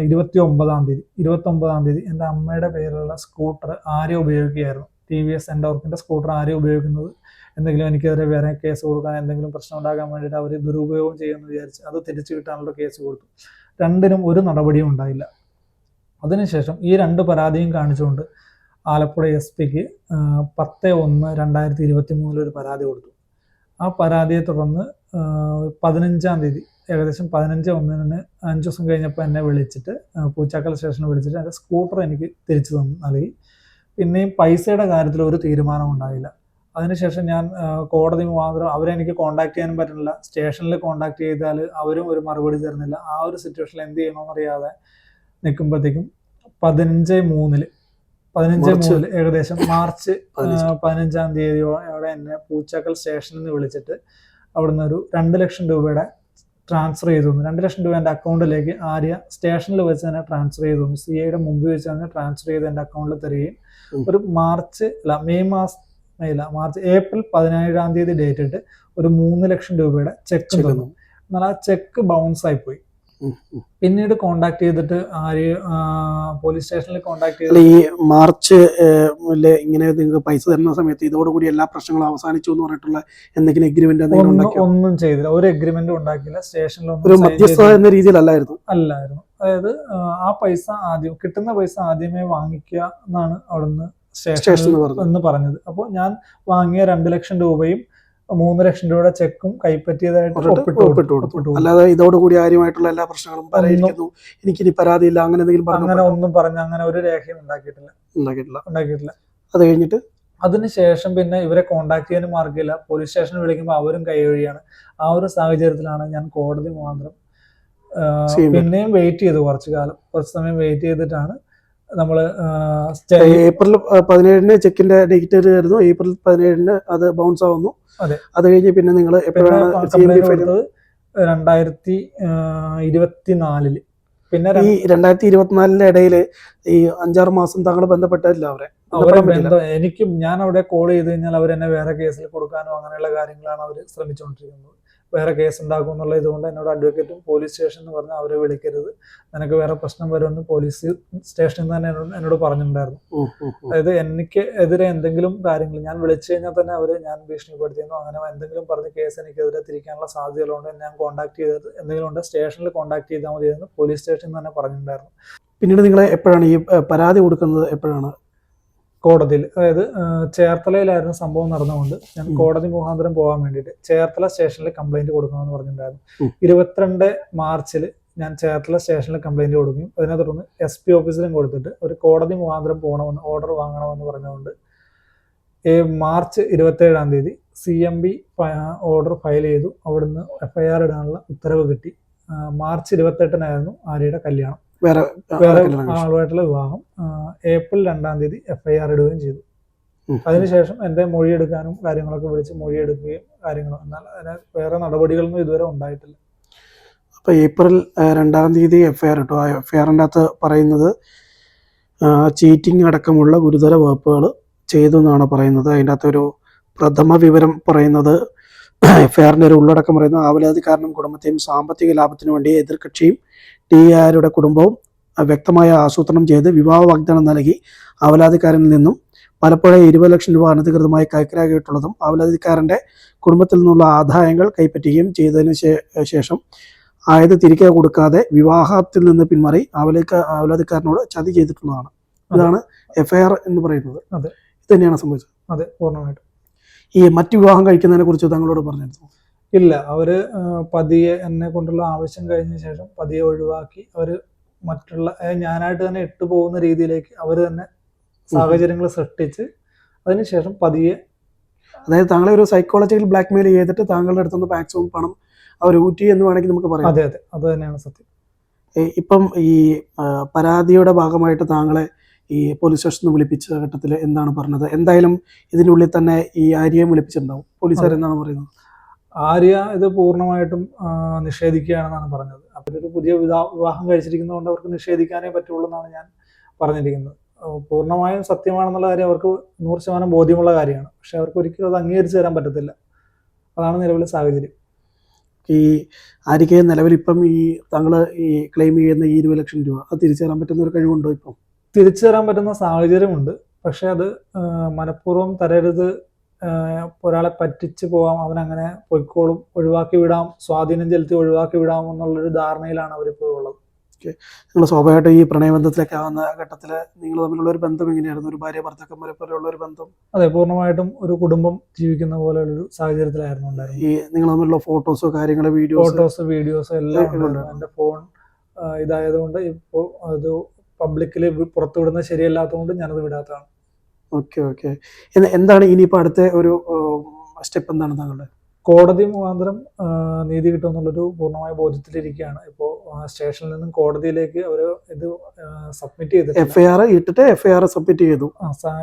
ഇരുപത്തി ഒമ്പതാം തീയതി ഇരുപത്തി ഒമ്പതാം തീയതി എന്റെ അമ്മയുടെ പേരിലുള്ള സ്കൂട്ടർ ആരെയും ഉപയോഗിക്കുകയായിരുന്നു. ടി വി എസ് എൻഡോർക്കിന്റെ സ്കൂട്ടർ ആരെയും ഉപയോഗിക്കുന്നത് എന്തെങ്കിലും എനിക്കെതിരെ വേറെ കേസ് കൊടുക്കാൻ എന്തെങ്കിലും പ്രശ്നം ഉണ്ടാക്കാൻ വേണ്ടിയിട്ട് അവർ ദുരുപയോഗം ചെയ്യുമെന്ന് വിചാരിച്ച് അത് തിരിച്ചു കിട്ടാനുള്ള കേസ് കൊടുത്തു. രണ്ടിനും ഒരു നടപടിയും ഉണ്ടായില്ല. അതിനുശേഷം ഈ രണ്ട് പരാതിയും കാണിച്ചുകൊണ്ട് ആലപ്പുഴ എസ് പിക്ക് പത്ത് ഒന്ന് രണ്ടായിരത്തി ഇരുപത്തി മൂന്നിൽ ഒരു പരാതി കൊടുത്തു. ആ പരാതിയെ തുടർന്ന് പതിനഞ്ചാം തീയതി ഏകദേശം പതിനഞ്ച് ഒന്നിന് അഞ്ച് ദിവസം കഴിഞ്ഞപ്പോൾ എന്നെ വിളിച്ചിട്ട് പൂച്ചാക്കൽ സ്റ്റേഷനിൽ വിളിച്ചിട്ട് എന്റെ സ്കൂട്ടർ എനിക്ക് തിരിച്ചു തന്നു നൽകി. പിന്നെയും പൈസയുടെ കാര്യത്തിൽ ഒരു തീരുമാനം ഉണ്ടായില്ല. അതിനുശേഷം ഞാൻ കോടതി മാത്രം അവരെ എനിക്ക് കോണ്ടാക്ട് ചെയ്യാനും പറ്റുന്നില്ല. സ്റ്റേഷനിൽ കോണ്ടാക്ട് ചെയ്താൽ അവരും ഒരു മറുപടി തരുന്നില്ല. ആ ഒരു സിറ്റുവേഷനിൽ എന്ത് ചെയ്യണമെന്നറിയാതെ നിൽക്കുമ്പോഴത്തേക്കും പതിനഞ്ച് മൂന്നിൽ പതിനഞ്ച്. ഏകദേശം മാർച്ച് പതിനഞ്ചാം. തീയതിയോടെ എന്നെ പൂച്ചക്കൽ സ്റ്റേഷനിൽ നിന്ന് വിളിച്ചിട്ട് അവിടുന്ന് ഒരു രണ്ട് ലക്ഷം രൂപയുടെ ട്രാൻസ്ഫർ ചെയ്തു തന്നു. രണ്ട് ലക്ഷം രൂപ എന്റെ അക്കൗണ്ടിലേക്ക് ആര്യ സ്റ്റേഷനിൽ വെച്ച് തന്നെ ട്രാൻസ്ഫർ ചെയ്തു തന്നു. സി ഐയുടെ മുമ്പ് വെച്ച് തന്നെ ട്രാൻസ്ഫർ ചെയ്ത് എന്റെ അക്കൗണ്ടിൽ തരികയും ഒരു മാർച്ച് അല്ല മെയ് മാസം മെയ് മാർച്ച് ഏപ്രിൽ പതിനേഴാം തീയതി ഡേറ്റ് ഇട്ട് ഒരു മൂന്ന് ലക്ഷം രൂപയുടെ ചെക്ക് തന്നു. എന്നാൽ ആ ചെക്ക് ബൗൺസ് ആയി പോയി. ഉം, ഉം. പിന്നീട് കോണ്ടാക്ട് ചെയ്തിട്ട് ആര് പോലീസ് സ്റ്റേഷനിൽ കോണ്ടാക്ട് ചെയ്ത് ഈ മാർച്ച് ഇങ്ങനെ നിങ്ങൾക്ക് പൈസ തരുന്ന സമയത്ത് ഇതോടുകൂടി എല്ലാ പ്രശ്നങ്ങളും അവസാനിച്ചു എന്ന് പറഞ്ഞിട്ടുള്ള എന്തെങ്കിലും എഗ്രിമെന്റ് എന്തെങ്കിലും ഒന്നും ചെയ്തില്ല. ഒരു എഗ്രിമെന്റും ഉണ്ടാക്കില്ല സ്റ്റേഷനിൽ ഒരു മധ്യസ്ഥ എന്ന രീതിയിലല്ലായിരുന്നു അല്ലായിരുന്നു? അതായത് ആ, പൈസ ആദ്യം കിട്ടുന്ന പൈസ ആദ്യമേ വാങ്ങിക്കുക എന്നാണ് അവിടുന്ന് സ്റ്റേഷൻ സ്റ്റേഷനിൽ എന്ന് പറഞ്ഞത്. എന്ന് പറഞ്ഞത്. അപ്പോൾ ഞാൻ വാങ്ങിയ രണ്ട് ലക്ഷം രൂപയും മൂന്ന് ലക്ഷം രൂപയുടെ ചെക്കും കൈപ്പറ്റിയതായിട്ട് അല്ലാതെ ഇതോടുകൂടി കാര്യമായിട്ടുള്ള എല്ലാ പ്രശ്നങ്ങളും പരിഹരിക്കുന്നു. എനിക്കിനി പരാതിയില്ല. അങ്ങനെ എന്തെങ്കിലും അങ്ങനെ ഒന്നും പറഞ്ഞു അങ്ങനെ ഒരു രേഖയും ഉണ്ടാക്കിയിട്ടില്ല. ഉണ്ടാക്കിയിട്ടില്ല. ഉണ്ടാക്കിയിട്ടില്ല. അത് കഴിഞ്ഞിട്ട്? അതിനുശേഷം പിന്നെ ഇവരെ കോണ്ടാക്ട് ചെയ്യാനും മാർഗമില്ല. പോലീസ് സ്റ്റേഷനിൽ വിളിക്കുമ്പോൾ അവരും കൈവഴിയാണ് ആ ഒരു സാഹചര്യത്തിലാണ് ഞാൻ കോടതി മാത്രം പിന്നെയും വെയിറ്റ് ചെയ്തു കുറച്ചു കാലം. കുറച്ച് സമയം വെയിറ്റ് ചെയ്തിട്ടാണ് നമ്മൾ ഏപ്രിൽ പതിനേഴിന് ചെക്കിന്റെ ഡേറ്റ് ആയിരുന്നു ഏപ്രിൽ പതിനേഴിന് അത് ബൗൺസ് ആവുന്നു. അതെ. കഴിഞ്ഞ് പിന്നെ നിങ്ങൾ എപ്പോഴാണ് രണ്ടായിരത്തി ഇരുപത്തിനാലിൽ. പിന്നെ ഈ രണ്ടായിരത്തി ഇരുപത്തിനാലിന്റെ ഇടയിൽ ഈ അഞ്ചാറ് മാസം താങ്കൾ ബന്ധപ്പെട്ടില്ല അവരെ? എനിക്കും ഞാൻ അവിടെ കോൾ ചെയ്ത് കഴിഞ്ഞാൽ അവർ എന്നെ വേറെ കേസിൽ കൊടുക്കാനോ അങ്ങനെയുള്ള കാര്യങ്ങളാണ് അവർ ശ്രമിച്ചുകൊണ്ടിരിക്കുന്നത്. വേറെ കേസ് ഉണ്ടാക്കും എന്നുള്ള ഇതുകൊണ്ട് എന്നോട് അഡ്വക്കേറ്റും പോലീസ് സ്റ്റേഷൻ എന്ന് പറഞ്ഞാൽ അവരെ വിളിക്കരുത്. നിനക്ക് വേറെ പ്രശ്നം വരുമെന്ന് പോലീസ് സ്റ്റേഷനിൽ തന്നെ എന്നോട് എന്നോട് പറഞ്ഞിട്ടുണ്ടായിരുന്നു. അതായത് എനിക്ക് എതിരെ എന്തെങ്കിലും കാര്യങ്ങൾ ഞാൻ വിളിച്ചു കഴിഞ്ഞാൽ തന്നെ അവർ ഞാൻ ഭീഷണിപ്പെടുത്തിയെന്നോ അങ്ങനെ എന്തെങ്കിലും പറഞ്ഞ് കേസ് എനിക്കെതിരെ തിരിക്കാനുള്ള സാധ്യതകളുണ്ട് ഞാൻ കോൺടാക്ട് ചെയ്തത്. എന്തെങ്കിലും ഉണ്ട് സ്റ്റേഷനിൽ കോൺടാക്ട് ചെയ്താൽ മതി എന്ന് പോലീസ് സ്റ്റേഷനിൽ തന്നെ പറഞ്ഞിട്ടുണ്ടായിരുന്നു. പിന്നീട് നിങ്ങളെ എപ്പോഴാണ് ഈ പരാതി കൊടുക്കുന്നത് എപ്പോഴാണ്? കോടതിയിൽ അതായത് ചേർത്തലയിലായിരുന്നു സംഭവം നടന്നുകൊണ്ട് ഞാൻ. കോടതി മുഖാന്തരം പോകാൻ വേണ്ടിയിട്ട് ചേർത്തല സ്റ്റേഷനിൽ കംപ്ലൈന്റ് കൊടുക്കണമെന്ന്. പറഞ്ഞിട്ടുണ്ടായിരുന്നു. ഇരുപത്തിരണ്ട് മാർച്ചിൽ ഞാൻ ചേർത്തല സ്റ്റേഷനിൽ കംപ്ലൈന്റ് കൊടുക്കും. അതിനെ തുടർന്ന് എസ് പി ഓഫീസിലും കൊടുത്തിട്ട് ഒരു കോടതി മുഖാന്തരം പോകണമെന്ന് ഓർഡർ വാങ്ങണമെന്ന് പറഞ്ഞുകൊണ്ട് ഈ മാർച്ച് ഇരുപത്തേഴാം തീയതി C M B order file ചെയ്തു. അവിടുന്ന് എഫ്ഐആർ ഇടാനുള്ള ഉത്തരവ് കിട്ടി. മാർച്ച് ഇരുപത്തെട്ടിനായിരുന്നു ആര്യയുടെ കല്യാണം. വേറെ വേറെ. ആളുമായിട്ടുള്ള വിവാഹം ഏപ്രിൽ രണ്ടാം തീയതി എഫ്ഐആർ ഇടുകയും ചെയ്തു. അതിനുശേഷം എന്റെ മൊഴിയെടുക്കാനും കാര്യങ്ങളൊക്കെ വിളിച്ച് മൊഴിയെടുക്കുകയും കാര്യങ്ങളും. എന്നാൽ അതിന് വേറെ നടപടികളൊന്നും ഇതുവരെ ഉണ്ടായിട്ടില്ല. അപ്പോൾ ഏപ്രിൽ രണ്ടാം തീയതി എഫ്ഐആർ ഇട്ടു. ആ എഫ്ഐആറിന്റെ അകത്ത് പറയുന്നത് ചീറ്റിംഗ് അടക്കമുള്ള ഗുരുതര വകുപ്പുകൾ ചെയ്തു എന്നാണ് പറയുന്നത്. അതിന്റെ അകത്തൊരു പ്രഥമ വിവരം പറയുന്നത് എഫ്ഐആറിന്റെ ഒരു ഉള്ളടക്കം പറയുന്നത് ആവലാതി കാരണം കുടുംബത്തെയും സാമ്പത്തിക ലാഭത്തിനു വേണ്ടി എതിർകക്ഷിയും ടി ആരുടെ കുടുംബവും വ്യക്തമായ ആസൂത്രണം ചെയ്ത് വിവാഹ വാഗ്ദാനം നൽകി അവലാതിക്കാരിൽ നിന്നും പലപ്പോഴും ഇരുപത് ലക്ഷം രൂപ അനധികൃതമായി കൈക്കലാക്കിയിട്ടുള്ളതും അവലാതിക്കാരന്റെ കുടുംബത്തിൽ നിന്നുള്ള ആദായങ്ങൾ കൈപ്പറ്റുകയും ചെയ്തതിനു ശേഷം ആയത് തിരികെ കൊടുക്കാതെ വിവാഹത്തിൽ നിന്ന് പിന്മാറി അവലേക്ക അവലാതിക്കാരനോട് ചതി ചെയ്തിട്ടുള്ളതാണ്. ഇതാണ് എഫ്ഐആർ എന്ന് പറയുന്നത്. അതെ. ഇത് തന്നെയാണ് സംഭവിച്ചത്. അതെ പൂർണമായിട്ടും. ഈ മറ്റു വിവാഹം കഴിക്കുന്നതിനെ കുറിച്ച് താങ്കളോട് പറഞ്ഞിരുന്നു. ഇല്ല. അവർ പതിയെ എന്നെ കൊണ്ടുള്ള ആവശ്യം കഴിഞ്ഞ ശേഷം പതിയെ ഒഴിവാക്കി അവർ മറ്റുള്ള ഞാനായിട്ട് തന്നെ ഇട്ടു പോകുന്ന രീതിയിലേക്ക് അവർ തന്നെ സാഹചര്യങ്ങൾ സൃഷ്ടിച്ച് അതിനുശേഷം പതിയെ അതായത് താങ്കളെ ഒരു സൈക്കോളജിക്കൽ ബ്ലാക്ക് മെയിൽ ചെയ്തിട്ട് താങ്കളുടെ അടുത്തുനിന്ന് മാക്സിമം പണം അവർ ഊറ്റി എന്ന് വേണമെങ്കിൽ നമുക്ക് പറയാം. അതെ അതെ. അത് തന്നെയാണ് സത്യം. ഇപ്പം ഈ പരാതിയുടെ ഭാഗമായിട്ട് താങ്കളെ ഈ പോലീസ് സ്റ്റേഷനിൽ വിളിപ്പിച്ച ഘട്ടത്തിൽ എന്താണ് പറഞ്ഞത്? എന്തായാലും ഇതിനുള്ളിൽ തന്നെ ഈ ആര്യയെ വിളിപ്പിച്ചിട്ടുണ്ടാവും. പോലീസുകാർ. എന്താണ് പറയുന്നത്? ആര്യ ഇത് പൂർണമായിട്ടും നിഷേധിക്കുകയാണെന്നാണ് പറഞ്ഞത്. അവരൊരു പുതിയ വിവാ- വിവാഹം കഴിച്ചിരിക്കുന്നതുകൊണ്ട് അവർക്ക് നിഷേധിക്കാനേ പറ്റുള്ളൂ എന്നാണ് ഞാൻ പറഞ്ഞിരിക്കുന്നത്. പൂർണമായും സത്യമാണെന്നുള്ള കാര്യം അവർക്ക് നൂറ് ശതമാനം ബോധ്യമുള്ള കാര്യമാണ്. പക്ഷെ അവർക്ക് ഒരിക്കലും അത് അംഗീകരിച്ചു തരാൻ പറ്റത്തില്ല. അതാണ് നിലവിലെ സാഹചര്യം. ഈ ആര്യക്ക് നിലവിൽ ഇപ്പം ഈ താങ്കൾ ഈ ക്ലെയിം ചെയ്യുന്ന ഈ ഇരുപത് ലക്ഷം രൂപ അത് തിരിച്ചു തരാൻ പറ്റുന്ന ഒരു കഴിവുണ്ടോ ഇപ്പം? തിരിച്ചു തരാൻ പറ്റുന്ന സാഹചര്യമുണ്ട്. പക്ഷെ അത് മനഃപൂർവം തരരുത് ഒരാളെ പറ്റിച്ച് പോവാം അവനങ്ങനെ പൊയ്ക്കോളും ഒഴിവാക്കി വിടാം സ്വാധീനം ചെലുത്തി ഒഴിവാക്കി വിടാം എന്നുള്ളൊരു ധാരണയിലാണ് അവരിപ്പോൾ ഉള്ളത്. നിങ്ങൾ സ്വാഭാവികമായിട്ടും ഈ പ്രണയബന്ധത്തിലൊക്കെ ആവുന്ന ഘട്ടത്തിൽ നിങ്ങൾ തമ്മിലുള്ള ഒരു ബന്ധം എങ്ങനെയായിരുന്നു? ഒരു ഭാര്യ ഭർത്താക്കന്മാരെ പോലെയുള്ള ഒരു ബന്ധം? അതെ പൂർണമായിട്ടും ഒരു കുടുംബം ജീവിക്കുന്ന പോലെയുള്ളൊരു സാഹചര്യത്തിലായിരുന്നു ഉണ്ടായിരുന്നത്. ഈ നിങ്ങൾ തമ്മിലുള്ള ഫോട്ടോസോ കാര്യങ്ങളോ വീഡിയോ ഫോട്ടോസ് വീഡിയോസ് എല്ലാം ഉണ്ട് ഉണ്ടായിരുന്നു. എന്റെ ഫോൺ ഇതായതുകൊണ്ട് ഇപ്പോൾ അത് പബ്ലിക്കിൽ പുറത്തുവിടുന്നത് ശരിയല്ലാത്തതുകൊണ്ട് ഞാനത് വിടാത്തതാണ്. Okay okay. എന്താണ് ഇനിയിപ്പോൾ അടുത്ത ഒരു സ്റ്റെപ്പ് എന്താണ് താങ്കളുടെ? കോടതി മുഖാന്തരം നീതി കിട്ടുമെന്നുള്ളൊരു പൂർണമായ ബോധ്യത്തിലിരിക്കുകയാണ്. ഇപ്പോൾ സ്റ്റേഷനിൽ നിന്നും കോടതിയിലേക്ക് അവർ ഇത് സബ്മിറ്റ് ചെയ്തു എഫ് ഐ ആർ ഇട്ടിട്ട് എഫ് ഐ ആർ സബ്മിറ്റ് ചെയ്തു.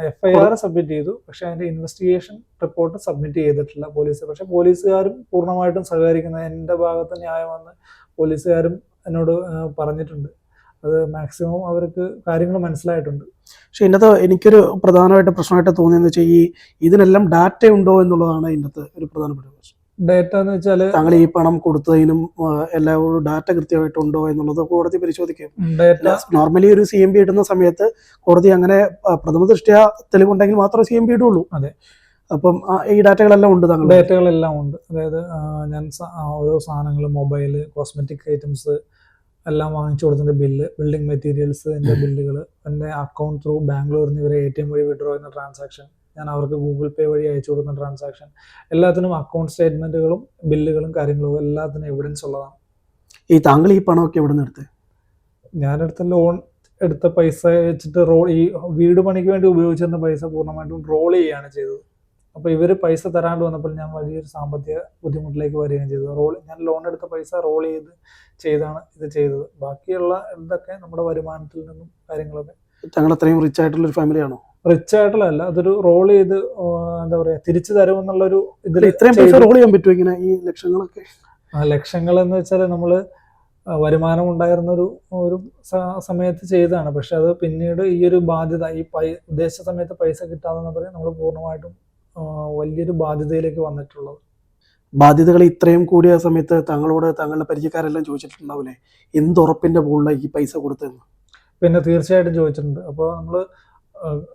എഫ് ഐ ആർ സബ്മിറ്റ് ചെയ്തു. പക്ഷേ അതിന്റെ ഇൻവെസ്റ്റിഗേഷൻ റിപ്പോർട്ട് സബ്മിറ്റ് ചെയ്തിട്ടില്ല പോലീസ്. പക്ഷേ പോലീസുകാരും പൂർണമായിട്ടും സഹകരിക്കുന്ന എന്റെ ഭാഗത്ത് ന്യായമെന്ന് പോലീസുകാരും എന്നോട് പറഞ്ഞിട്ടുണ്ട്. അത് മാക്സിമം അവർക്ക് കാര്യങ്ങൾ മനസ്സിലായിട്ടുണ്ട്. പക്ഷെ ഇതിനകത്ത് എനിക്കൊരു പ്രധാനമായിട്ട് പ്രശ്നമായിട്ട് തോന്നിയെന്ന് വെച്ചാൽ ഈ ഇതിനെല്ലാം ഡാറ്റ ഉണ്ടോ എന്നുള്ളതാണ് ഇതിനകത്ത് ഒരു പ്രധാനപ്പെട്ട പ്രശ്നം. ഡേറ്റ എന്ന് വെച്ചാൽ താങ്കൾ ഈ പണം കൊടുത്തതിനും എല്ലാവരും എല്ലാം ഡാറ്റ കൃത്യമായിട്ടുണ്ടോ എന്നുള്ളത് കോടതി പരിശോധിക്കും. നോർമലി ഒരു സി എം ബി ഇടുന്ന സമയത്ത് കോടതി അങ്ങനെ പ്രഥമ ദൃഷ്ടിയ തെളിവുണ്ടെങ്കിൽ മാത്രമേ സി എം ബി ഇടുള്ളൂ. അതെ. അപ്പം ഈ ഡാറ്റകളെല്ലാം ഉണ്ട് താങ്കൾ ഡേറ്റകളെല്ലാം ഉണ്ട്. അതായത് ഞാൻ ഓരോ സാധനങ്ങൾ മൊബൈൽ കോസ്മെറ്റിക് ഐറ്റംസ് എല്ലാം വാങ്ങിച്ചു കൊടുത്തതിന്റെ ബില്ല് ബിൽഡിംഗ് മെറ്റീരിയൽസ് എന്റെ ബില്ലുകൾ എന്റെ അക്കൗണ്ട് ത്രൂ ബാംഗ്ലൂരിൽ നിന്ന് ഇവരെ എ ടി എം വഴി വിഡ്രോ ചെയ്യുന്ന ട്രാൻസാക്ഷൻ ഞാൻ അവർക്ക് ഗൂഗിൾ പേ വഴി അയച്ചു കൊടുക്കുന്ന ട്രാൻസാക്ഷൻ എല്ലാത്തിനും അക്കൗണ്ട് സ്റ്റേറ്റ്മെന്റുകളും ബില്ലുകളും കാര്യങ്ങളും എല്ലാത്തിനും എവിഡൻസ് ഉള്ളതാണ്. ഈ താങ്കൾ ഈ പണമൊക്കെ എവിടെ നിന്ന് എടുത്ത്? ഞാനെടുത്ത ലോൺ എടുത്ത പൈസ വെച്ചിട്ട് റോൾ ഈ വീട് പണിക്ക് വേണ്ടി ഉപയോഗിച്ചിരുന്ന പൈസ പൂർണമായിട്ടും റോൾ ചെയ്യുകയാണ് ചെയ്തത്. അപ്പോൾ ഇവർ പൈസ തരാണ്ട് വന്നപ്പോൾ ഞാൻ വലിയൊരു സാമ്പത്തിക ബുദ്ധിമുട്ടിലേക്ക് വരികയും ചെയ്തു. റോൾ ഞാൻ ലോൺ എടുത്ത പൈസ റോൾ ചെയ്ത് ചെയ്താണ് ഇത് ചെയ്തത്. ബാക്കിയുള്ള എന്തൊക്കെ നമ്മുടെ വരുമാനത്തിൽ നിന്നും കാര്യങ്ങളൊക്കെ. താങ്കൾ അത്രയും റിച്ച് ആയിട്ടുള്ള ഒരു ഫാമിലിയാണോ റിച്ച് ആയിട്ടുള്ള അതൊരു റോൾ ചെയ്ത് എന്താ പറയാ തിരിച്ചു തരുമെന്നുള്ളൊരു ഇതിൽ ഇത്രയും പൈസ റോൾ ചെയ്യാൻ പറ്റുമോ ഇങ്ങനെ ഈ ലക്ഷങ്ങളൊക്കെ? ആ ലക്ഷങ്ങൾ എന്ന് വെച്ചാൽ നമ്മൾ വരുമാനം ഉണ്ടായിരുന്ന ഒരു ഒരു സമയത്ത് ചെയ്തതാണ്. പക്ഷെ അത് പിന്നീട് ഈ ഒരു ബാധ്യത ഈ പൈ ഉദ്ദേശിച്ച സമയത്ത് പൈസ കിട്ടാതെ നമ്മൾ പൂർണമായിട്ടും വലിയൊരു ബാധ്യതയിലേക്ക് വന്നിട്ടുള്ളത്? ബാധ്യതകൾ ഇത്രയും കൂടിയ സമയത്ത് തങ്ങളോട് തങ്ങളുടെ പരിചയക്കാരെല്ലാം ചോദിച്ചിട്ടുണ്ടാവില്ലേ? എന്തുറപ്പിന്റെ മുകളിലാണ് ഈ പൈസ കൊടുത്തെന്ന് പിന്നെ തീർച്ചയായിട്ടും ചോദിച്ചിട്ടുണ്ട്. അപ്പോൾ നമ്മൾ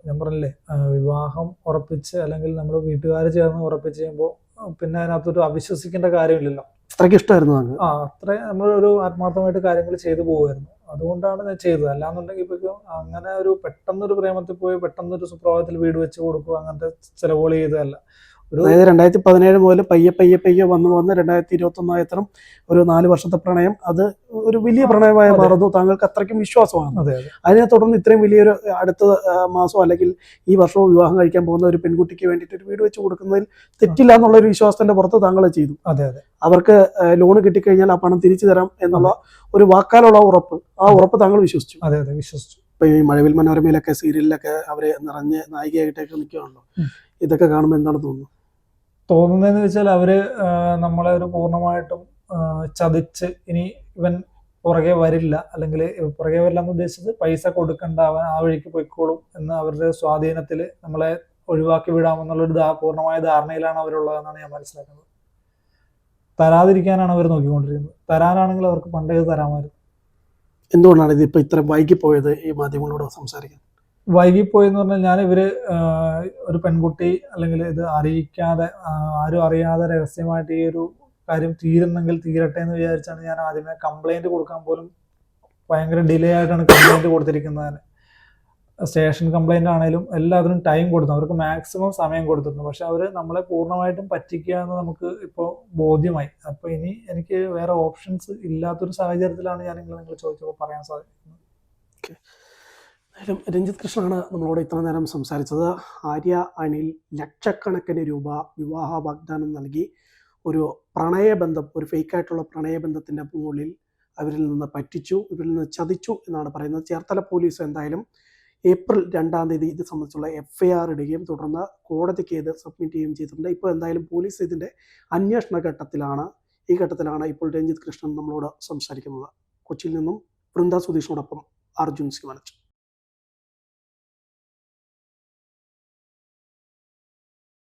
ഞാൻ പറഞ്ഞില്ലേ വിവാഹം ഉറപ്പിച്ച് അല്ലെങ്കിൽ നമ്മൾ വീട്ടുകാർ ചേർന്ന് ഉറപ്പിച്ച് ചെയ്യുമ്പോൾ പിന്നെ അതിനകത്തൊരു അവിശ്വസിക്കേണ്ട കാര്യമില്ലല്ലോ. അത്രയ്ക്ക് ഇഷ്ടമായിരുന്നു ആ അത്ര നമ്മളൊരു ആത്മാർത്ഥമായിട്ട് കാര്യങ്ങൾ ചെയ്തു പോകുമായിരുന്നു അതുകൊണ്ടാണ് ഞാൻ ചെയ്തത്. അല്ലാന്നുണ്ടെങ്കിൽ ഇപ്പൊ അങ്ങനെ ഒരു പെട്ടെന്നൊരു പ്രേമത്തിൽ പോയി പെട്ടെന്നൊരു സുപ്രഭാതത്തിൽ വീട് വെച്ച് കൊടുക്കുക അങ്ങനത്തെ ചിലവുകൾ ചെയ്തതല്ല. അതായത് രണ്ടായിരത്തി പതിനേഴ് മുതൽ പയ്യെ പയ്യെ പയ്യെ വന്ന് വന്ന് രണ്ടായിരത്തി ഇരുപത്തി ഒന്നായത്തരം ഒരു നാല് വർഷത്തെ പ്രണയം അത് ഒരു വലിയ പ്രണയമായി. മാറുന്നു. താങ്കൾക്ക് അത്രയ്ക്കും വിശ്വാസമാണ്. അതെ അതെ. അതിനെ തുടർന്ന് ഇത്രയും വലിയൊരു അടുത്ത മാസം അല്ലെങ്കിൽ ഈ വർഷവും വിവാഹം കഴിക്കാൻ പോകുന്ന ഒരു പെൺകുട്ടിക്ക് വേണ്ടിയിട്ട് ഒരു വീട് വെച്ച് കൊടുക്കുന്നതിൽ തെറ്റില്ല എന്നുള്ള ഒരു വിശ്വാസത്തിന്റെ പുറത്ത് താങ്കൾ ചെയ്തു. അതെ അതെ. അവർക്ക് ലോൺ കിട്ടിക്കഴിഞ്ഞാൽ ആ പണം തിരിച്ചു തരാം എന്നുള്ള ഒരു വാക്കാലുള്ള ഉറപ്പ് ആ ഉറപ്പ് താങ്കൾ വിശ്വസിച്ചു. അതെ അതെ വിശ്വസിച്ചു. ഇപ്പൊ ഈ മഴവിൽ മനോരമയിലൊക്കെ സീരിയലിലൊക്കെ അവരെ നിറഞ്ഞ് നായികയായിട്ടൊക്കെ നിൽക്കുകയാണല്ലോ. ഇതൊക്കെ കാണുമ്പോൾ എന്താണ് തോന്നുന്നത്? തോന്നുന്നതെന്ന് വെച്ചാൽ അവർ നമ്മളെ ഒരു പൂർണമായിട്ടും ചതിച്ച് ഇനി ഇവൻ പുറകെ വരില്ല. അല്ലെങ്കിൽ പുറകെ വരില്ല എന്ന് ഉദ്ദേശിച്ചത് പൈസ കൊടുക്കണ്ട അവൻ ആ വഴിക്ക് പോയിക്കോളും എന്ന് അവരുടെ സ്വാധീനത്തിൽ നമ്മളെ ഒഴിവാക്കി വിടാമെന്നുള്ളൊരു പൂർണമായ ധാരണയിലാണ് അവരുള്ളതെന്നാണ് ഞാൻ മനസ്സിലാക്കുന്നത്. തരാതിരിക്കാനാണ് അവർ നോക്കിക്കൊണ്ടിരിക്കുന്നത്. തരാനാണെങ്കിൽ അവർക്ക് പണ്ടേ തരാമായിരുന്നു. എന്തുകൊണ്ടാണ് ഇത് ഇപ്പൊ ഇത്ര വൈകിപ്പോയത് ഈ മാധ്യമങ്ങളോട് സംസാരിക്കാൻ? വൈകിപ്പോയി എന്ന് പറഞ്ഞാൽ ഞാൻ ഇവർ ഒരു പെൺകുട്ടി അല്ലെങ്കിൽ ഇത് അറിയിക്കാതെ ആരും അറിയാതെ രഹസ്യമായിട്ട് ഈ ഒരു കാര്യം തീരുന്നെങ്കിൽ തീരട്ടെ എന്ന് വിചാരിച്ചാണ് ഞാൻ ആദ്യമേ കംപ്ലൈന്റ് കൊടുക്കാൻ പോലും ഭയങ്കര ഡിലേ ആയിട്ടാണ് കംപ്ലൈന്റ് കൊടുത്തിരിക്കുന്നത്. സ്റ്റേഷൻ കംപ്ലൈന്റ് ആണെങ്കിലും എല്ലാത്തിനും ടൈം കൊടുത്തു. അവർക്ക് മാക്സിമം സമയം കൊടുത്തിരുന്നു. പക്ഷെ അവർ നമ്മളെ പൂർണമായിട്ടും പറ്റിക്കുക എന്ന് നമുക്ക് ഇപ്പോൾ ബോധ്യമായി. അപ്പോൾ ഇനി എനിക്ക് വേറെ ഓപ്ഷൻസ് ഇല്ലാത്തൊരു സാഹചര്യത്തിലാണ് ഞാൻ നിങ്ങൾ നിങ്ങൾ ചോദിച്ചപ്പോൾ പറയാൻ സാധിക്കുന്നത്. എന്തായാലും രഞ്ജിത് കൃഷ്ണനാണ് നമ്മളോട് ഇത്ര നേരം സംസാരിച്ചത്. ആര്യ അനിൽ ലക്ഷക്കണക്കിന് രൂപ വിവാഹ വാഗ്ദാനം നൽകി. ഒരു പ്രണയബന്ധം ഒരു ഫേക്കായിട്ടുള്ള പ്രണയബന്ധത്തിന്റെ മുകളിൽ അവരിൽ നിന്ന് പറ്റിച്ചു ഇവരിൽ നിന്ന് ചതിച്ചു എന്നാണ് പറയുന്നത്. ചേർത്തല പോലീസ് എന്തായാലും ഏപ്രിൽ രണ്ടാം തീയതി ഇത് സംബന്ധിച്ചുള്ള എഫ് ഐ ആർ ഇടുകയും തുടർന്ന് കോടതിക്ക് ഇത് സബ്മിറ്റ് ചെയ്യുകയും ചെയ്തിട്ടുണ്ട്. ഇപ്പോൾ എന്തായാലും പോലീസ് ഇതിന്റെ അന്വേഷണ ഘട്ടത്തിലാണ്. ഈ ഘട്ടത്തിലാണ് ഇപ്പോൾ രഞ്ജിത്ത് കൃഷ്ണൻ നമ്മളോട് സംസാരിക്കുന്നത്. കൊച്ചിയിൽ നിന്നും വൃന്ദ സുധീഷിനോടൊപ്പം അർജുൻ സിവനച്ച്